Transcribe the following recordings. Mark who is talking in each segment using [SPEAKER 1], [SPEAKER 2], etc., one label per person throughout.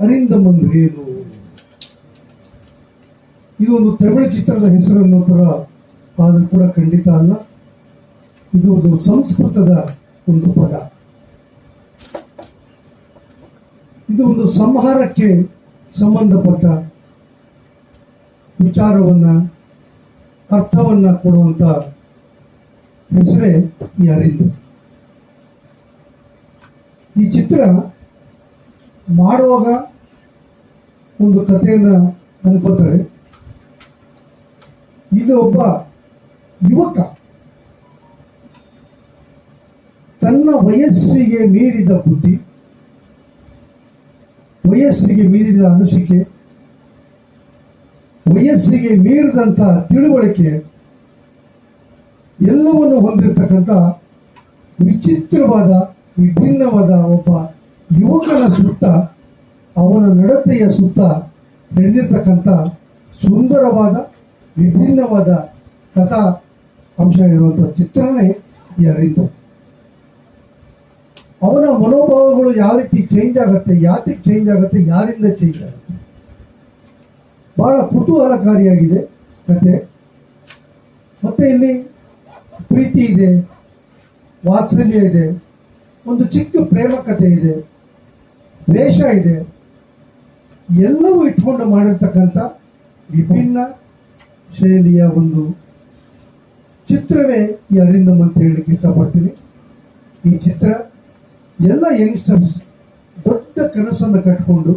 [SPEAKER 1] ಅರಿಂದಮ್ ಅಂದ್ರೆ ಏನು ಇದು ಒಂದು ತಮಿಳು ಚಿತ್ರದ ಹೆಸರು ಅನ್ನೋ ಥರ ಆದರೂ ಕೂಡ ಖಂಡಿತ ಅಲ್ಲ. ಇದು ಒಂದು ಸಂಸ್ಕೃತದ ಒಂದು ಪದ. ಇದು ಒಂದು ಸಂಹಾರಕ್ಕೆ ಸಂಬಂಧಪಟ್ಟ ವಿಚಾರವನ್ನ, ಅರ್ಥವನ್ನ ಕೊಡುವಂತ ಹೆಸರೇ ಈ ಅರಿಂದ. ಈ ಚಿತ್ರ ಮಾಡುವಾಗ ಒಂದು ಕಥೆಯನ್ನ ಅನ್ಕೋತಾರೆ ಇದು ಒಬ್ಬ ಯುವಕ ತನ್ನ ವಯಸ್ಸಿಗೆ ಮೀರಿದ ಬುದ್ಧಿ, ವಯಸ್ಸಿಗೆ ಮೀರಿದ ಅನಿಸಿಕೆ, ವಯಸ್ಸಿಗೆ ಮೀರಿದಂತ ತಿಳುವಳಿಕೆ ಎಲ್ಲವನ್ನು ಹೊಂದಿರತಕ್ಕಂಥ ವಿಚಿತ್ರವಾದ, ವಿಭಿನ್ನವಾದ ಒಬ್ಬ ಯುವಕನ ಸುತ್ತ, ಅವನ ನಡತೆಯ ಸುತ್ತ ನಡೆದಿರ್ತಕ್ಕಂಥ ಸುಂದರವಾದ, ವಿಭಿನ್ನವಾದ ಕಥಾ ಅಂಶ ಇರುವಂಥ ಚಿತ್ರನೇ ಈ ಅರಿತು. ಅವನ ಮನೋಭಾವಗಳು ಯಾವ ರೀತಿ ಚೇಂಜ್ ಆಗುತ್ತೆ ಯಾತಿಗೆ ಚೇಂಜ್ ಆಗುತ್ತೆ, ಯಾರಿಂದ ಚೇಂಜ್ ಆಗುತ್ತೆ? ಬಹಳ ಕುತೂಹಲಕಾರಿಯಾಗಿದೆ ಕತೆ. ಮತ್ತೆ ಇಲ್ಲಿ ಪ್ರೀತಿ ಇದೆ, ವಾತ್ಸಲ್ಯ ಇದೆ, ಒಂದು ಚಿಕ್ಕ ಪ್ರೇಮ ಕಥೆ ಇದೆ. ದ್ವೇಷ ಇದೆ. ಎಲ್ಲವೂ ಇಟ್ಕೊಂಡು ಮಾಡಿರ್ತಕ್ಕಂಥ ವಿಭಿನ್ನ ಶೈಲಿಯ ಒಂದು ಚಿತ್ರವೇ ಈ ಅರಿಂದಮ್ ಅಂತ ಹೇಳಲಿಕ್ಕೆ ಇಷ್ಟಪಡ್ತೀನಿ. ಈ ಚಿತ್ರ ಎಲ್ಲ ಯಂಗ್ಸ್ಟರ್ಸ್ ದೊಡ್ಡ ಕನಸನ್ನು ಕಟ್ಕೊಂಡು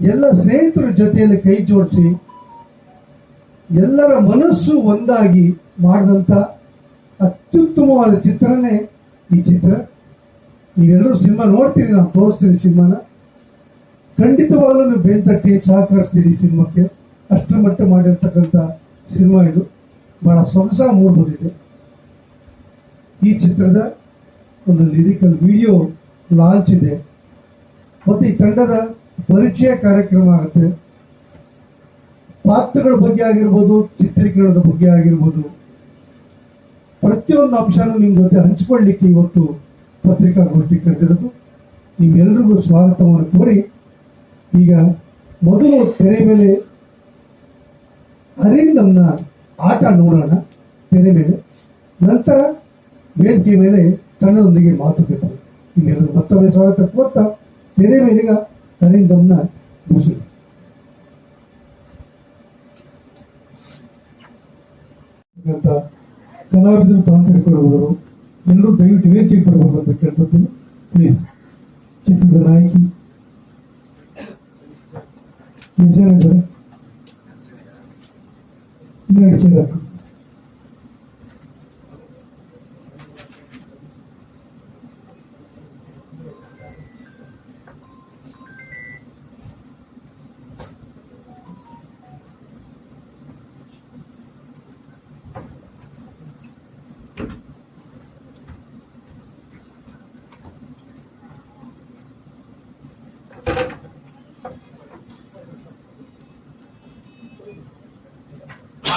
[SPEAKER 1] ಎಲ್ಲ ಸ್ನೇಹಿತರ ಜೊತೆಯಲ್ಲಿ ಕೈ ಜೋಡಿಸಿ ಎಲ್ಲರ ಮನಸ್ಸು ಒಂದಾಗಿ ಮಾಡಿದಂಥ ಅತ್ಯುತ್ತಮವಾದ ಚಿತ್ರನೇ ಈ ಚಿತ್ರ. ನೀವೆಲ್ಲರೂ ಸಿನಿಮಾ ನೋಡ್ತೀರಿ, ನಾನು ತೋರಿಸ್ತೀನಿ ಸಿನಿಮಾನ. ಖಂಡಿತವಾಗಲೂ ನೀವು ಬೆಂತಟ್ಟಿ ಸಹಕರಿಸ್ತೀರಿ ಈ ಸಿನಿಮಾಕ್ಕೆ. ಅಷ್ಟರ ಮಟ್ಟ ಮಾಡಿರ್ತಕ್ಕಂಥ ಸಿನಿಮಾ ಇದು. ಬಹಳ ಸೊಗಸ ಮೂಡ್ ಬಂದಿದೆ ಈ ಚಿತ್ರದ ಒಂದು ಲಿರಿಕಲ್ ವಿಡಿಯೋ ಲಾಂಚ್ ಇದೆ. ಮತ್ತು ಈ ತಂಡದ ಪರಿಚಯ ಕಾರ್ಯಕ್ರಮ ಆಗುತ್ತೆ. ಪಾತ್ರಗಳ ಬಗ್ಗೆ ಆಗಿರ್ಬೋದು, ಚಿತ್ರೀಕರಣದ ಬಗ್ಗೆ ಆಗಿರ್ಬೋದು, ಪ್ರತಿಯೊಂದು ಅಂಶನೂ ನಿಮ್ಮ ಜೊತೆ ಹಂಚ್ಕೊಳ್ಳಿಕ್ಕೆ ಇವತ್ತು ಪತ್ರಿಕಾಗೋಷ್ಠಿ ಕರೆದಿರೋದು. ನಿಮ್ಮೆಲ್ಲರಿಗೂ ಸ್ವಾಗತವನ್ನು ಕೋರಿ ಈಗ ಮೊದಲು ತೆರೆ ಮೇಲೆ ಅರಿಂದಮ್ನ ಆಟ ನೋಡೋಣ. ತೆರೆ ಮೇಲೆ. ನಂತರ ವೇದಿಕೆ ಮೇಲೆ ತಂಡದೊಂದಿಗೆ ಮಾತುಕತೆ ನಿಮ್ಮೆಲ್ಲರೂ ಮತ್ತೊಮ್ಮೆ ಸ್ವಾಗತ ಕೋರ್ತಾ ತೆರೆ ಮೇಲೆಗ ಅರಿಂದಮ್ನ ಮುಗಿಸಿ ಕಲಾವಿದರು ತಾಂತ್ರಿಕರು ಎಲ್ಲರೂ ದಯವಿಟ್ಟು ವೇದಿಕೆಗೆ ಬರಬೇಕು ಅಂತ ಕೇಳ್ಕೊತೀನಿ ಪ್ಲೀಸ್ ಚಿತ್ರದ ನಾಯಕಿ.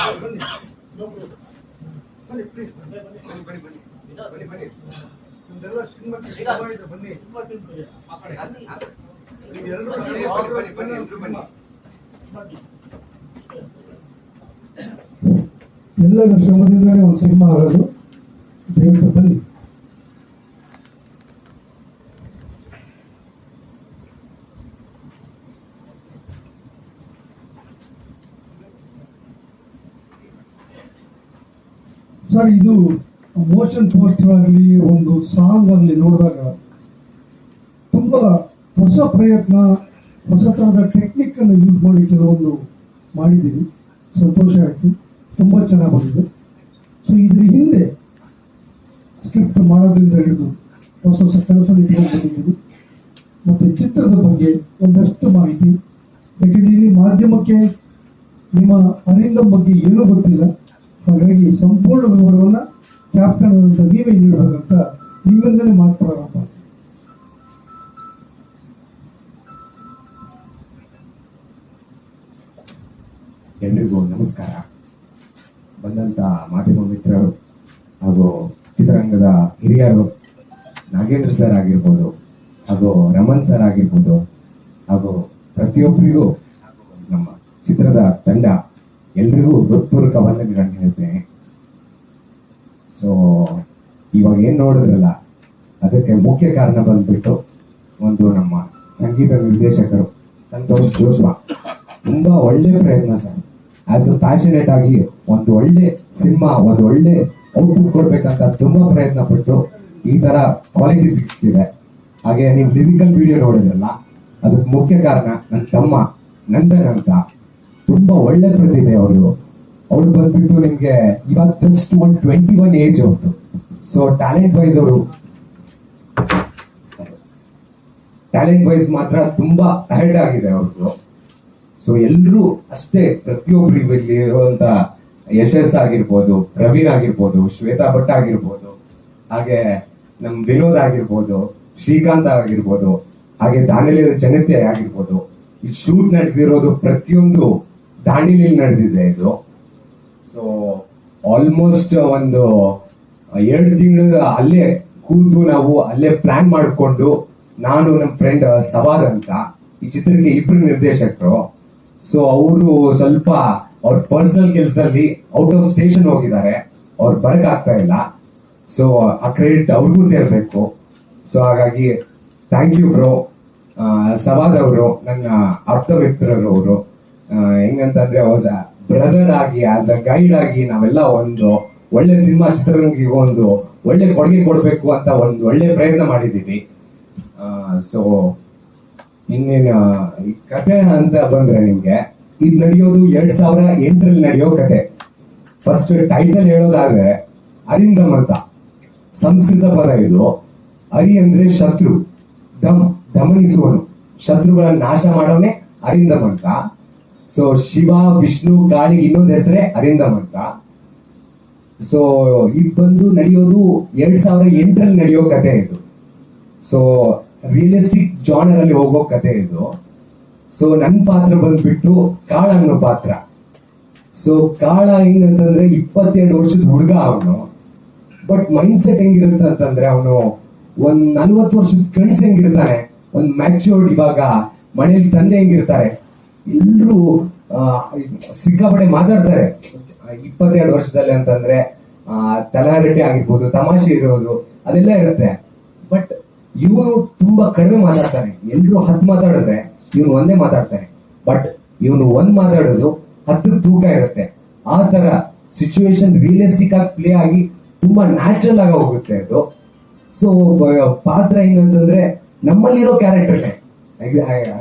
[SPEAKER 1] ಎಷ್ಟು ಜನ ಬನ್ನಿ ಬನ್ನಿ ಬನ್ನಿ ಬನ್ನಿ ನಿಮ್ದೆಲ್ಲ ಸಿನಿಮಾಕ್ಕೆ ಬನ್ನಿ ಎಲ್ಲರೂ ಬನ್ನಿ ಎಲ್ಲರ ಶ್ರಮದಿಂದಲೇ ಒಂದು ಸಿನಿಮಾ ಆಗೋದು. ದಯವಿಟ್ಟು ಬನ್ನಿ. ಸರ್, ಇದು ಮೋಷನ್ ಪೋಸ್ಟರ್ ಆಗಲಿ, ಒಂದು ಸಾಂಗ್ ಆಗಲಿ ನೋಡಿದಾಗ ತುಂಬ ಹೊಸ ಪ್ರಯತ್ನ, ಹೊಸ ಟೆಕ್ನಿಕ್ ಅನ್ನು ಯೂಸ್ ಮಾಡಿ ಕೆಲವೊಂದು ಮಾಡಿದ್ದೀವಿ. ಸಂತೋಷ ಆಯಿತು. ತುಂಬ ಚೆನ್ನಾಗಿ ಬಂದಿದೆ. ಸೊ ಇದ್ರ ಹಿಂದೆ ಸ್ಕ್ರಿಪ್ಟ್ ಮಾಡೋದ್ರಿಂದ ಹಿಡಿದು ಹೊಸ ಹೊಸ ಕೆಲಸ ಇಟ್ಕೊಂಡು ಮತ್ತು ಚಿತ್ರದ ಬಗ್ಗೆ ಒಂದಷ್ಟು ಮಾಹಿತಿ. ಯಾಕೆಂದ್ರೆ ಇಲ್ಲಿ ಮಾಧ್ಯಮಕ್ಕೆ ನಿಮ್ಮ ಅರಿಂದ ಬಗ್ಗೆ ಏನೂ ಗೊತ್ತಿಲ್ಲ. ಹಾಗಾಗಿ ಸಂಪೂರ್ಣ ವಿವರವನ್ನ ಕ್ಯಾಪ್ಟನ್ ನೀವೇ ನೀಡಬೇಕಂತ ನಿಮ್ಮಿಂದಲೇ ಮಾತು ಪ್ರಾರಂಭ.
[SPEAKER 2] ಎಲ್ರಿಗೂ ನಮಸ್ಕಾರ. ಬಂದಂತ ಮಾಧ್ಯಮ ಮಿತ್ರರು ಹಾಗೂ ಚಿತ್ರರಂಗದ ಹಿರಿಯರು ನಾಗೇಂದ್ರ ಸರ್ ಆಗಿರ್ಬೋದು ಹಾಗೂ ರಮನ್ ಸರ್ ಆಗಿರ್ಬೋದು ಹಾಗೂ ಪ್ರತಿಯೊಬ್ಬರಿಗೂ ನಮ್ಮ ಚಿತ್ರದ ತಂಡ ಎಲ್ರಿಗೂ ಹೃತ್ಪೂರ್ವಕ ವಂದನೆಗಳನ್ನು ಹೇಳ್ತೇನೆ. ಸೊ ಇವಾಗ ಏನ್ ನೋಡಿದ್ರಲ್ಲ, ಅದಕ್ಕೆ ಮುಖ್ಯ ಕಾರಣ ಬಂದ್ಬಿಟ್ಟು ಒಂದು ನಮ್ಮ ಸಂಗೀತ ನಿರ್ದೇಶಕರು ಸಂತೋಷ್ ಜೋಶ್ವಾ ತುಂಬಾ ಒಳ್ಳೆ ಪ್ರಯತ್ನ ಸರ್. ಆಸ್ ಅ ಪ್ಯಾಷನೇಟ್ ಆಗಿ ಒಂದು ಒಳ್ಳೆ ಸಿನಿಮಾ, ಒಂದು ಒಳ್ಳೆ ಔಟ್ಪುಟ್ ಕೊಡ್ಬೇಕಂತ ತುಂಬಾ ಪ್ರಯತ್ನ ಪಟ್ಟು ಈ ತರ ಕ್ವಾಲಿಟಿ ಸಿಗ್ತಿದೆ. ಹಾಗೆ ನೀವು ಲಿರಿಕಲ್ ವಿಡಿಯೋ ನೋಡಿದ್ರಲ್ಲ, ಅದಕ್ಕೆ ಮುಖ್ಯ ಕಾರಣ ನನ್ನ ತಮ್ಮ ನಂದನ್ ಅಂತ. ತುಂಬಾ ಒಳ್ಳೆ ಪ್ರತಿಭೆ ಅವರು ಅವ್ರು ಬಂದ್ಬಿಟ್ಟು ನಿಮ್ಗೆ ಇವಾಗ just one twenty one age ಅವ್ರದ್ದು ಸೊ ಟ್ಯಾಲೆಂಟ್ ವೈಸ್ ಅವರು. ಟ್ಯಾಲೆಂಟ್ ವೈಸ್ ಮಾತ್ರ ತುಂಬಾ ಅಹೆಡ್ ಆಗಿದೆ ಅವ್ರದ್ದು ಸೊ ಎಲ್ಲರೂ ಅಷ್ಟೇ ಪ್ರತಿಯೊಬ್ಬರಿಗೂ ಇಲ್ಲಿ ಇರುವಂತ ಯಶಸ್ ಆಗಿರ್ಬೋದು, ಪ್ರವೀಣ್ ಆಗಿರ್ಬೋದು, ಶ್ವೇತಾ ಭಟ್ ಆಗಿರ್ಬೋದು, ಹಾಗೆ ನಮ್ ವಿನೋದ್ ಆಗಿರ್ಬೋದು, ಶ್ರೀಕಾಂತ್ ಆಗಿರ್ಬೋದು, ಹಾಗೆ ದಾಂಡೇಲಿಯ ಜನತೆ ಆಗಿರ್ಬೋದು. ಈ ಶೂಟ್ ನಡೆದಿರೋದು ಪ್ರತಿಯೊಂದು ದಾಂಡೇಲಿ ನಡೆದಿದೆ ಇದು. ಸೊ ಆಲ್ಮೋಸ್ಟ್ ಒಂದು ಎರಡು ತಿಂಗಳು ಅಲ್ಲೇ ಕೂತು ನಾವು ಅಲ್ಲೇ ಪ್ಲಾನ್ ಮಾಡಿಕೊಂಡು ನಾನು ನಮ್ಮ ಫ್ರೆಂಡ್ ಸವಾರ್ ಅಂತ, ಈ ಚಿತ್ರಕ್ಕೆ ಇಬ್ರು ನಿರ್ದೇಶಕರು. ಸೊ ಅವರು ಸ್ವಲ್ಪ ಅವ್ರ ಪರ್ಸನಲ್ ಕೆಲಸದಲ್ಲಿ ಔಟ್ ಆಫ್ ಸ್ಟೇಷನ್ ಹೋಗಿದ್ದಾರೆ. ಅವ್ರು ಬರಕ್ ಇಲ್ಲ. ಸೊ ಆ ಕ್ರೆಡಿಟ್ ಅವ್ರಿಗೂ ಸೇರ್ಬೇಕು. ಸೊ ಹಾಗಾಗಿ ಥ್ಯಾಂಕ್ ಯು ಬ್ರೋ ಸವಾದ್ ಅವರು, ನನ್ನ ಅರ್ಥ ಮಿತ್ರರು ಅವರು ಹೆಂಗಂತಂದ್ರೆ ಬ್ರದರ್ ಆಗಿ ಆಸ್ ಅ ಗೈಡ್ ಆಗಿ ನಾವೆಲ್ಲ ಒಂದು ಒಳ್ಳೆ ಸಿನಿಮಾ ಚಿತ್ರರಂಗಿಗೆ ಒಂದು ಒಳ್ಳೆ ಕೊಡುಗೆ ಕೊಡಬೇಕು ಅಂತ ಒಂದು ಒಳ್ಳೆ ಪ್ರಯತ್ನ ಮಾಡಿದ್ದೀವಿ. ಸೊ ಇನ್ನೇನು ಈ ಕತೆ ಅಂತ ಬಂದ್ರೆ ನಿಮ್ಗೆ, ಇದು ನಡೆಯೋದು ಎರಡ್ ಸಾವಿರ ಎಂಟರಲ್ಲಿ ನಡೆಯೋ ಕತೆ ಫಸ್ಟ್ ಟೈಟಲ್ ಹೇಳೋದಾದ್ರೆ ಅರಿಂದಮ್ ಅಂತ ಸಂಸ್ಕೃತ ಪದ ಇದು. ಅರಿ ಅಂದ್ರೆ ಶತ್ರು, ದಮ್, ದಮನಿಸುವನು. ಶತ್ರುಗಳನ್ನ ನಾಶ ಮಾಡೋನೆ ಅರಿಂದಮ್ ಅಂತ ಸೊ ಶಿವ ವಿಷ್ಣು ಕಾಳಿ ಇನ್ನೊಂದು ಹೆಸರೇ ಅರಿಂದಮ್ ಅಂತ ಸೊ ಇದು ಬಂದು ನಡೆಯೋದು ಎರಡ್ ಸಾವಿರ ಎಂಟರಲ್ಲಿ ನಡೆಯೋ ಕತೆ ಇದು. ಸೊ ರಿಯಲಿಸ್ಟಿಕ್ ಜಾನರ್ ಅಲ್ಲಿ ಹೋಗೋ ಕತೆ ಇದು. ಸೊ ನನ್ನ ಪಾತ್ರ ಬಂದ್ಬಿಟ್ಟು ಕಾಳ ಅನ್ನೋ ಪಾತ್ರ. ಸೊ ಕಾಳ ಹೆಂಗಂತಂದ್ರೆ ಇಪ್ಪತ್ತೆರಡು ವರ್ಷದ ಹುಡುಗ ಅವನು. ಬಟ್ ಮೈಂಡ್ ಸೆಟ್ ಹೆಂಗಿರುತ್ತೆ ಅಂತಂದ್ರೆ ಅವನು ಒಂದ್ ನಲ್ವತ್ತು ವರ್ಷದ ಕಣ್ಸ್ ಹೆಂಗಿರ್ತಾನೆ, ಒಂದ್ ಮ್ಯಾಚೂರ್ಡ್ ಇವಾಗ ಮನೇಲಿ ತಂದೆ ಹೆಂಗಿರ್ತಾರೆ. ಎಲ್ರು ಸಿಕ್ಕಾಪಡೆ ಮಾತಾಡ್ತಾರೆ. ಇಪ್ಪತ್ತೆರಡು ವರ್ಷದಲ್ಲಿ ಅಂತಂದ್ರೆ ಆ, ಆಗಿರ್ಬೋದು ತಮಾಷೆ ಇರೋದು ಅದೆಲ್ಲ ಇರುತ್ತೆ. ಬಟ್ ಇವನು ತುಂಬಾ ಕಡಿಮೆ ಮಾತಾಡ್ತಾನೆ. ಎಲ್ರು ಹತ್ತು ಮಾತಾಡಿದ್ರೆ ಇವನು ಒಂದೇ ಮಾತಾಡ್ತಾನೆ. ಬಟ್ ಇವನು ಒಂದ್ ಮಾತಾಡೋದು ಹತ್ತು ತೂಕ ಇರುತ್ತೆ. ಆ ತರ ಸಿಚುವೇಶನ್ ರಿಯಲಿಸ್ಟಿಕ್ ಆಗಿ ಪ್ಲೇ ಆಗಿ ತುಂಬಾ ನ್ಯಾಚುರಲ್ ಆಗಿ ಹೋಗುತ್ತೆ ಅದು. ಸೊ ಪಾತ್ರ ಹೆಂಗಂತಂದ್ರೆ ನಮ್ಮಲ್ಲಿರೋ ಕ್ಯಾರೆಕ್ಟರ್ನೇ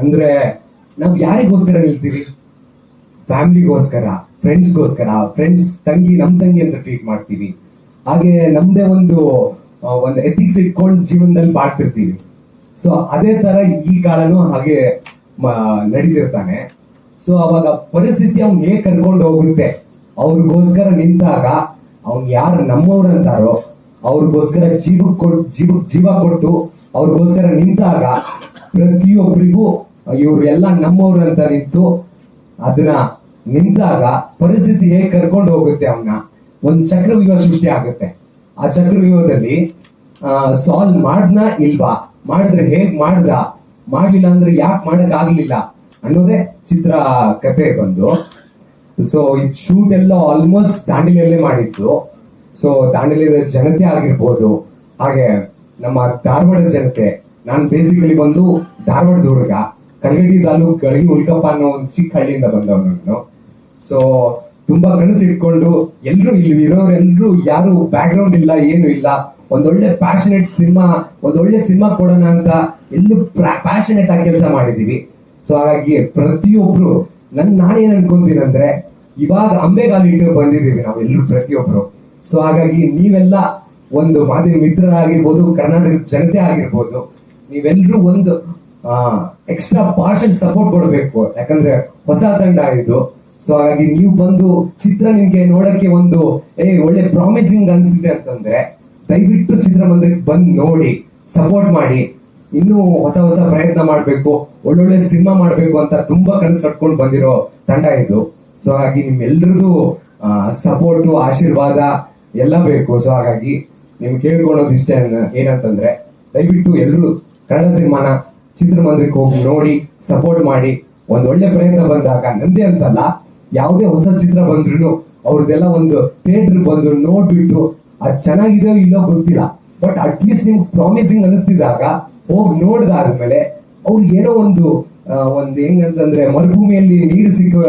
[SPEAKER 2] ಅಂದ್ರೆ ನಾವ್ ಯಾರಿಗೋಸ್ಕರ ನಿಲ್ತೀವಿ? ಫ್ಯಾಮಿಲಿಗೋಸ್ಕರ ಫ್ರೆಂಡ್ಸ್ಗೋಸ್ಕರ ಫ್ರೆಂಡ್ಸ್ ತಂಗಿ, ನಮ್ ತಂಗಿ ಅಂತ ಟ್ರೀಟ್ ಮಾಡ್ತೀವಿ. ಹಾಗೆ ನಮ್ದೇ ಒಂದು ಒಂದು ಎಥಿಕ್ಸ್ ಇಟ್ಕೊಂಡು ಜೀವನದಲ್ಲಿ ಬಾಳ್ತಿರ್ತೀವಿ. ಸೊ ಅದೇ ತರ ಈ ಕಾಲನು ಹಾಗೆ ನಡೀತಿರ್ತಾನೆ. ಸೊ ಅವಾಗ ಪರಿಸ್ಥಿತಿ ಅವ್ನ್ ಹೇಗೆ ಕರ್ಕೊಂಡು ಹೋಗುತ್ತೆ? ಅವ್ರಿಗೋಸ್ಕರ ನಿಂತಾಗ ಅವ್ನ್ ಯಾರು ನಮ್ಮವ್ರು ಅಂತಾರೋ, ಅವ್ರಿಗೋಸ್ಕರ ಜೀವ ಕೊಟ್ಟು ಜೀವ ಜೀವ ಕೊಟ್ಟು ಅವ್ರಿಗೋಸ್ಕರ ನಿಂತಾಗ ಪ್ರತಿಯೊಬ್ಬರಿಗೂ ಇವ್ರು ಎಲ್ಲ ನಮ್ಮವ್ರಂತ ನಿಂತು ಅದನ್ನ ನಿಂತಾಗ ಪರಿಸ್ಥಿತಿ ಹೇಗೆ ಕರ್ಕೊಂಡು ಹೋಗುತ್ತೆ ಅವನ್ನ ಒಂದು ಚಕ್ರವ್ಯೂಹ ಸೃಷ್ಟಿ ಆಗುತ್ತೆ. ಆ ಚಕ್ರವ್ಯೂಹದಲ್ಲಿ ಸಾಲ್ವ್ ಮಾಡ್ದ ಇಲ್ವಾ? ಮಾಡಿದ್ರೆ ಹೇಗ್ ಮಾಡ್ದ? ಮಾಡ್ಲಿಲ್ಲ ಅಂದ್ರೆ ಯಾಕೆ ಮಾಡಕ್ ಆಗ್ಲಿಲ್ಲ? ಅನ್ನೋದೇ ಚಿತ್ರ ಕತೆ ಬಂದು. ಸೊ ಈ ಶೂಟ್ ಎಲ್ಲ ಆಲ್ಮೋಸ್ಟ್ ದಾಂಡೇಲಿಯಲ್ಲೇ ಮಾಡಿದ್ದು. ಸೊ ದಾಂಡೇಲಿಯ ಜನತೆ ಆಗಿರ್ಬೋದು, ಹಾಗೆ ನಮ್ಮ ಧಾರವಾಡ ಜನತೆ, ನಾನು ಬೇಸಿಕಲಿ ಬಂದು ಧಾರವಾಡದ ಹುಡುಗ. ಕಲ್ಗಡಿ ತಾಲೂಕ್ ಕಡಗಿ ಉಲ್ಕಪ್ಪ ಅನ್ನೋ ಒಂದು ಚಿಕ್ಕ ಹಳ್ಳಿಯಿಂದ ಬಂದವನು ಸೊ ತುಂಬಾ ಕನಸು ಇಟ್ಕೊಂಡು ಎಲ್ರು ಇಲ್ಲಿ ಇರೋರೆಲ್ರು ಯಾರು ಬ್ಯಾಕ್ ಗ್ರೌಂಡ್ ಇಲ್ಲ, ಏನು ಇಲ್ಲ. ಒಂದೊಳ್ಳೆ ಪ್ಯಾಷನೇಟ್ ಸಿನಿಮಾ ಒಂದೊಳ್ಳೆ ಸಿನಿಮಾ ಕೊಡೋಣ ಅಂತ ಎಲ್ಲೂ ಪ್ಯಾಷನೇಟ್ ಆಗಿ ಕೆಲಸ ಮಾಡಿದೀವಿ. ಸೊ ಹಾಗಾಗಿ ಪ್ರತಿಯೊಬ್ರು, ನನ್, ನಾನೇನ್ ಅನ್ಕೊಂತೀನಿ ಅಂದ್ರೆ, ಇವಾಗ ಅಂಬೆಗಾಲಿಟ್ಟು ಬಂದಿದೀವಿ ನಾವು ಎಲ್ಲರೂ ಪ್ರತಿಯೊಬ್ರು. ಸೊ ಹಾಗಾಗಿ ನೀವೆಲ್ಲ ಒಂದು ಮಾಧ್ಯಮ ಮಿತ್ರರಾಗಿರ್ಬೋದು, ಕರ್ನಾಟಕದ ಜನತೆ ಆಗಿರ್ಬೋದು ನೀವೆಲ್ಲರೂ ಒಂದು ಎಕ್ಸ್ಟ್ರಾ ಪಾರ್ಷಲ್ ಸಪೋರ್ಟ್ ಕೊಡಬೇಕು. ಯಾಕಂದ್ರೆ ಹೊಸ ತಂಡ ಇದು. ಸೊ ಹಾಗಾಗಿ ನೀವು ಬಂದು ಚಿತ್ರ ನಿಮ್ಗೆ ನೋಡಕ್ಕೆ ಒಂದು, ಏ, ಒಳ್ಳೆ ಪ್ರಾಮಿಸಿಂಗ್ ಅನ್ಸಿದೆ ಅಂತಂದ್ರೆ, ದಯವಿಟ್ಟು ಚಿತ್ರಮಂದಿರಕ್ಕೆ ಬಂದು ನೋಡಿ ಸಪೋರ್ಟ್ ಮಾಡಿ. ಇನ್ನೂ ಹೊಸ ಹೊಸ ಪ್ರಯತ್ನ ಮಾಡಬೇಕು. ಒಳ್ಳೊಳ್ಳೆ ಸಿನಿಮಾ ಮಾಡಬೇಕು ಅಂತ ತುಂಬಾ ಕನಸು ಕಟ್ಕೊಂಡು ಬಂದಿರೋ ತಂಡ ಇದು. ಸೊ ಹಾಗಾಗಿ ನಿಮ್ಮೆಲ್ಲರದು ಸಪೋರ್ಟು ಆಶೀರ್ವಾದ ಎಲ್ಲ ಬೇಕು. ಸೊ ಹಾಗಾಗಿ ನಿಮ್ಗೆ ಕೇಳ್ಕೊಳ್ಳೋದು ಇಷ್ಟ ಏನಂತಂದ್ರೆ, ದಯವಿಟ್ಟು ಎಲ್ಲರೂ ಕನ್ನಡ ಸಿನಿಮಾನ ಚಿತ್ರಮಂದಿರಕ್ಕೆ ಹೋಗಿ ನೋಡಿ ಸಪೋರ್ಟ್ ಮಾಡಿ, ಒಂದ್ ಒಳ್ಳೆ ಪ್ರಯತ್ನ ಬಂದಾಗ, ನಂದೇ ಅಂತಲ್ಲ, ಯಾವುದೇ ಹೊಸ ಚಿತ್ರ ಬಂದ್ರು ಅವ್ರದ್ದೆಲ್ಲ ಒಂದು ಥಿಯೇಟರ್ ಬಂದು ನೋಡ್ಬಿಟ್ಟು, ಅದು ಚೆನ್ನಾಗಿದೆಯೋ ಇಲ್ಲೋ ಗೊತ್ತಿಲ್ಲ. ಬಟ್ ಅಟ್ಲೀಸ್ಟ್ ನಿಮ್ಗೆ ಪ್ರಾಮಿಸಿಂಗ್ ಅನಿಸ್ತಿದಾಗ ಹೋಗಿ ನೋಡ್ದಾದ್ಮೇಲೆ, ಅವ್ರು ಏನೋ ಒಂದು ಒಂದು ಹೆಂಗಂತಂದ್ರೆ, ಮರುಭೂಮಿಯಲ್ಲಿ ನೀರು ಸಿಕ್ಕೋ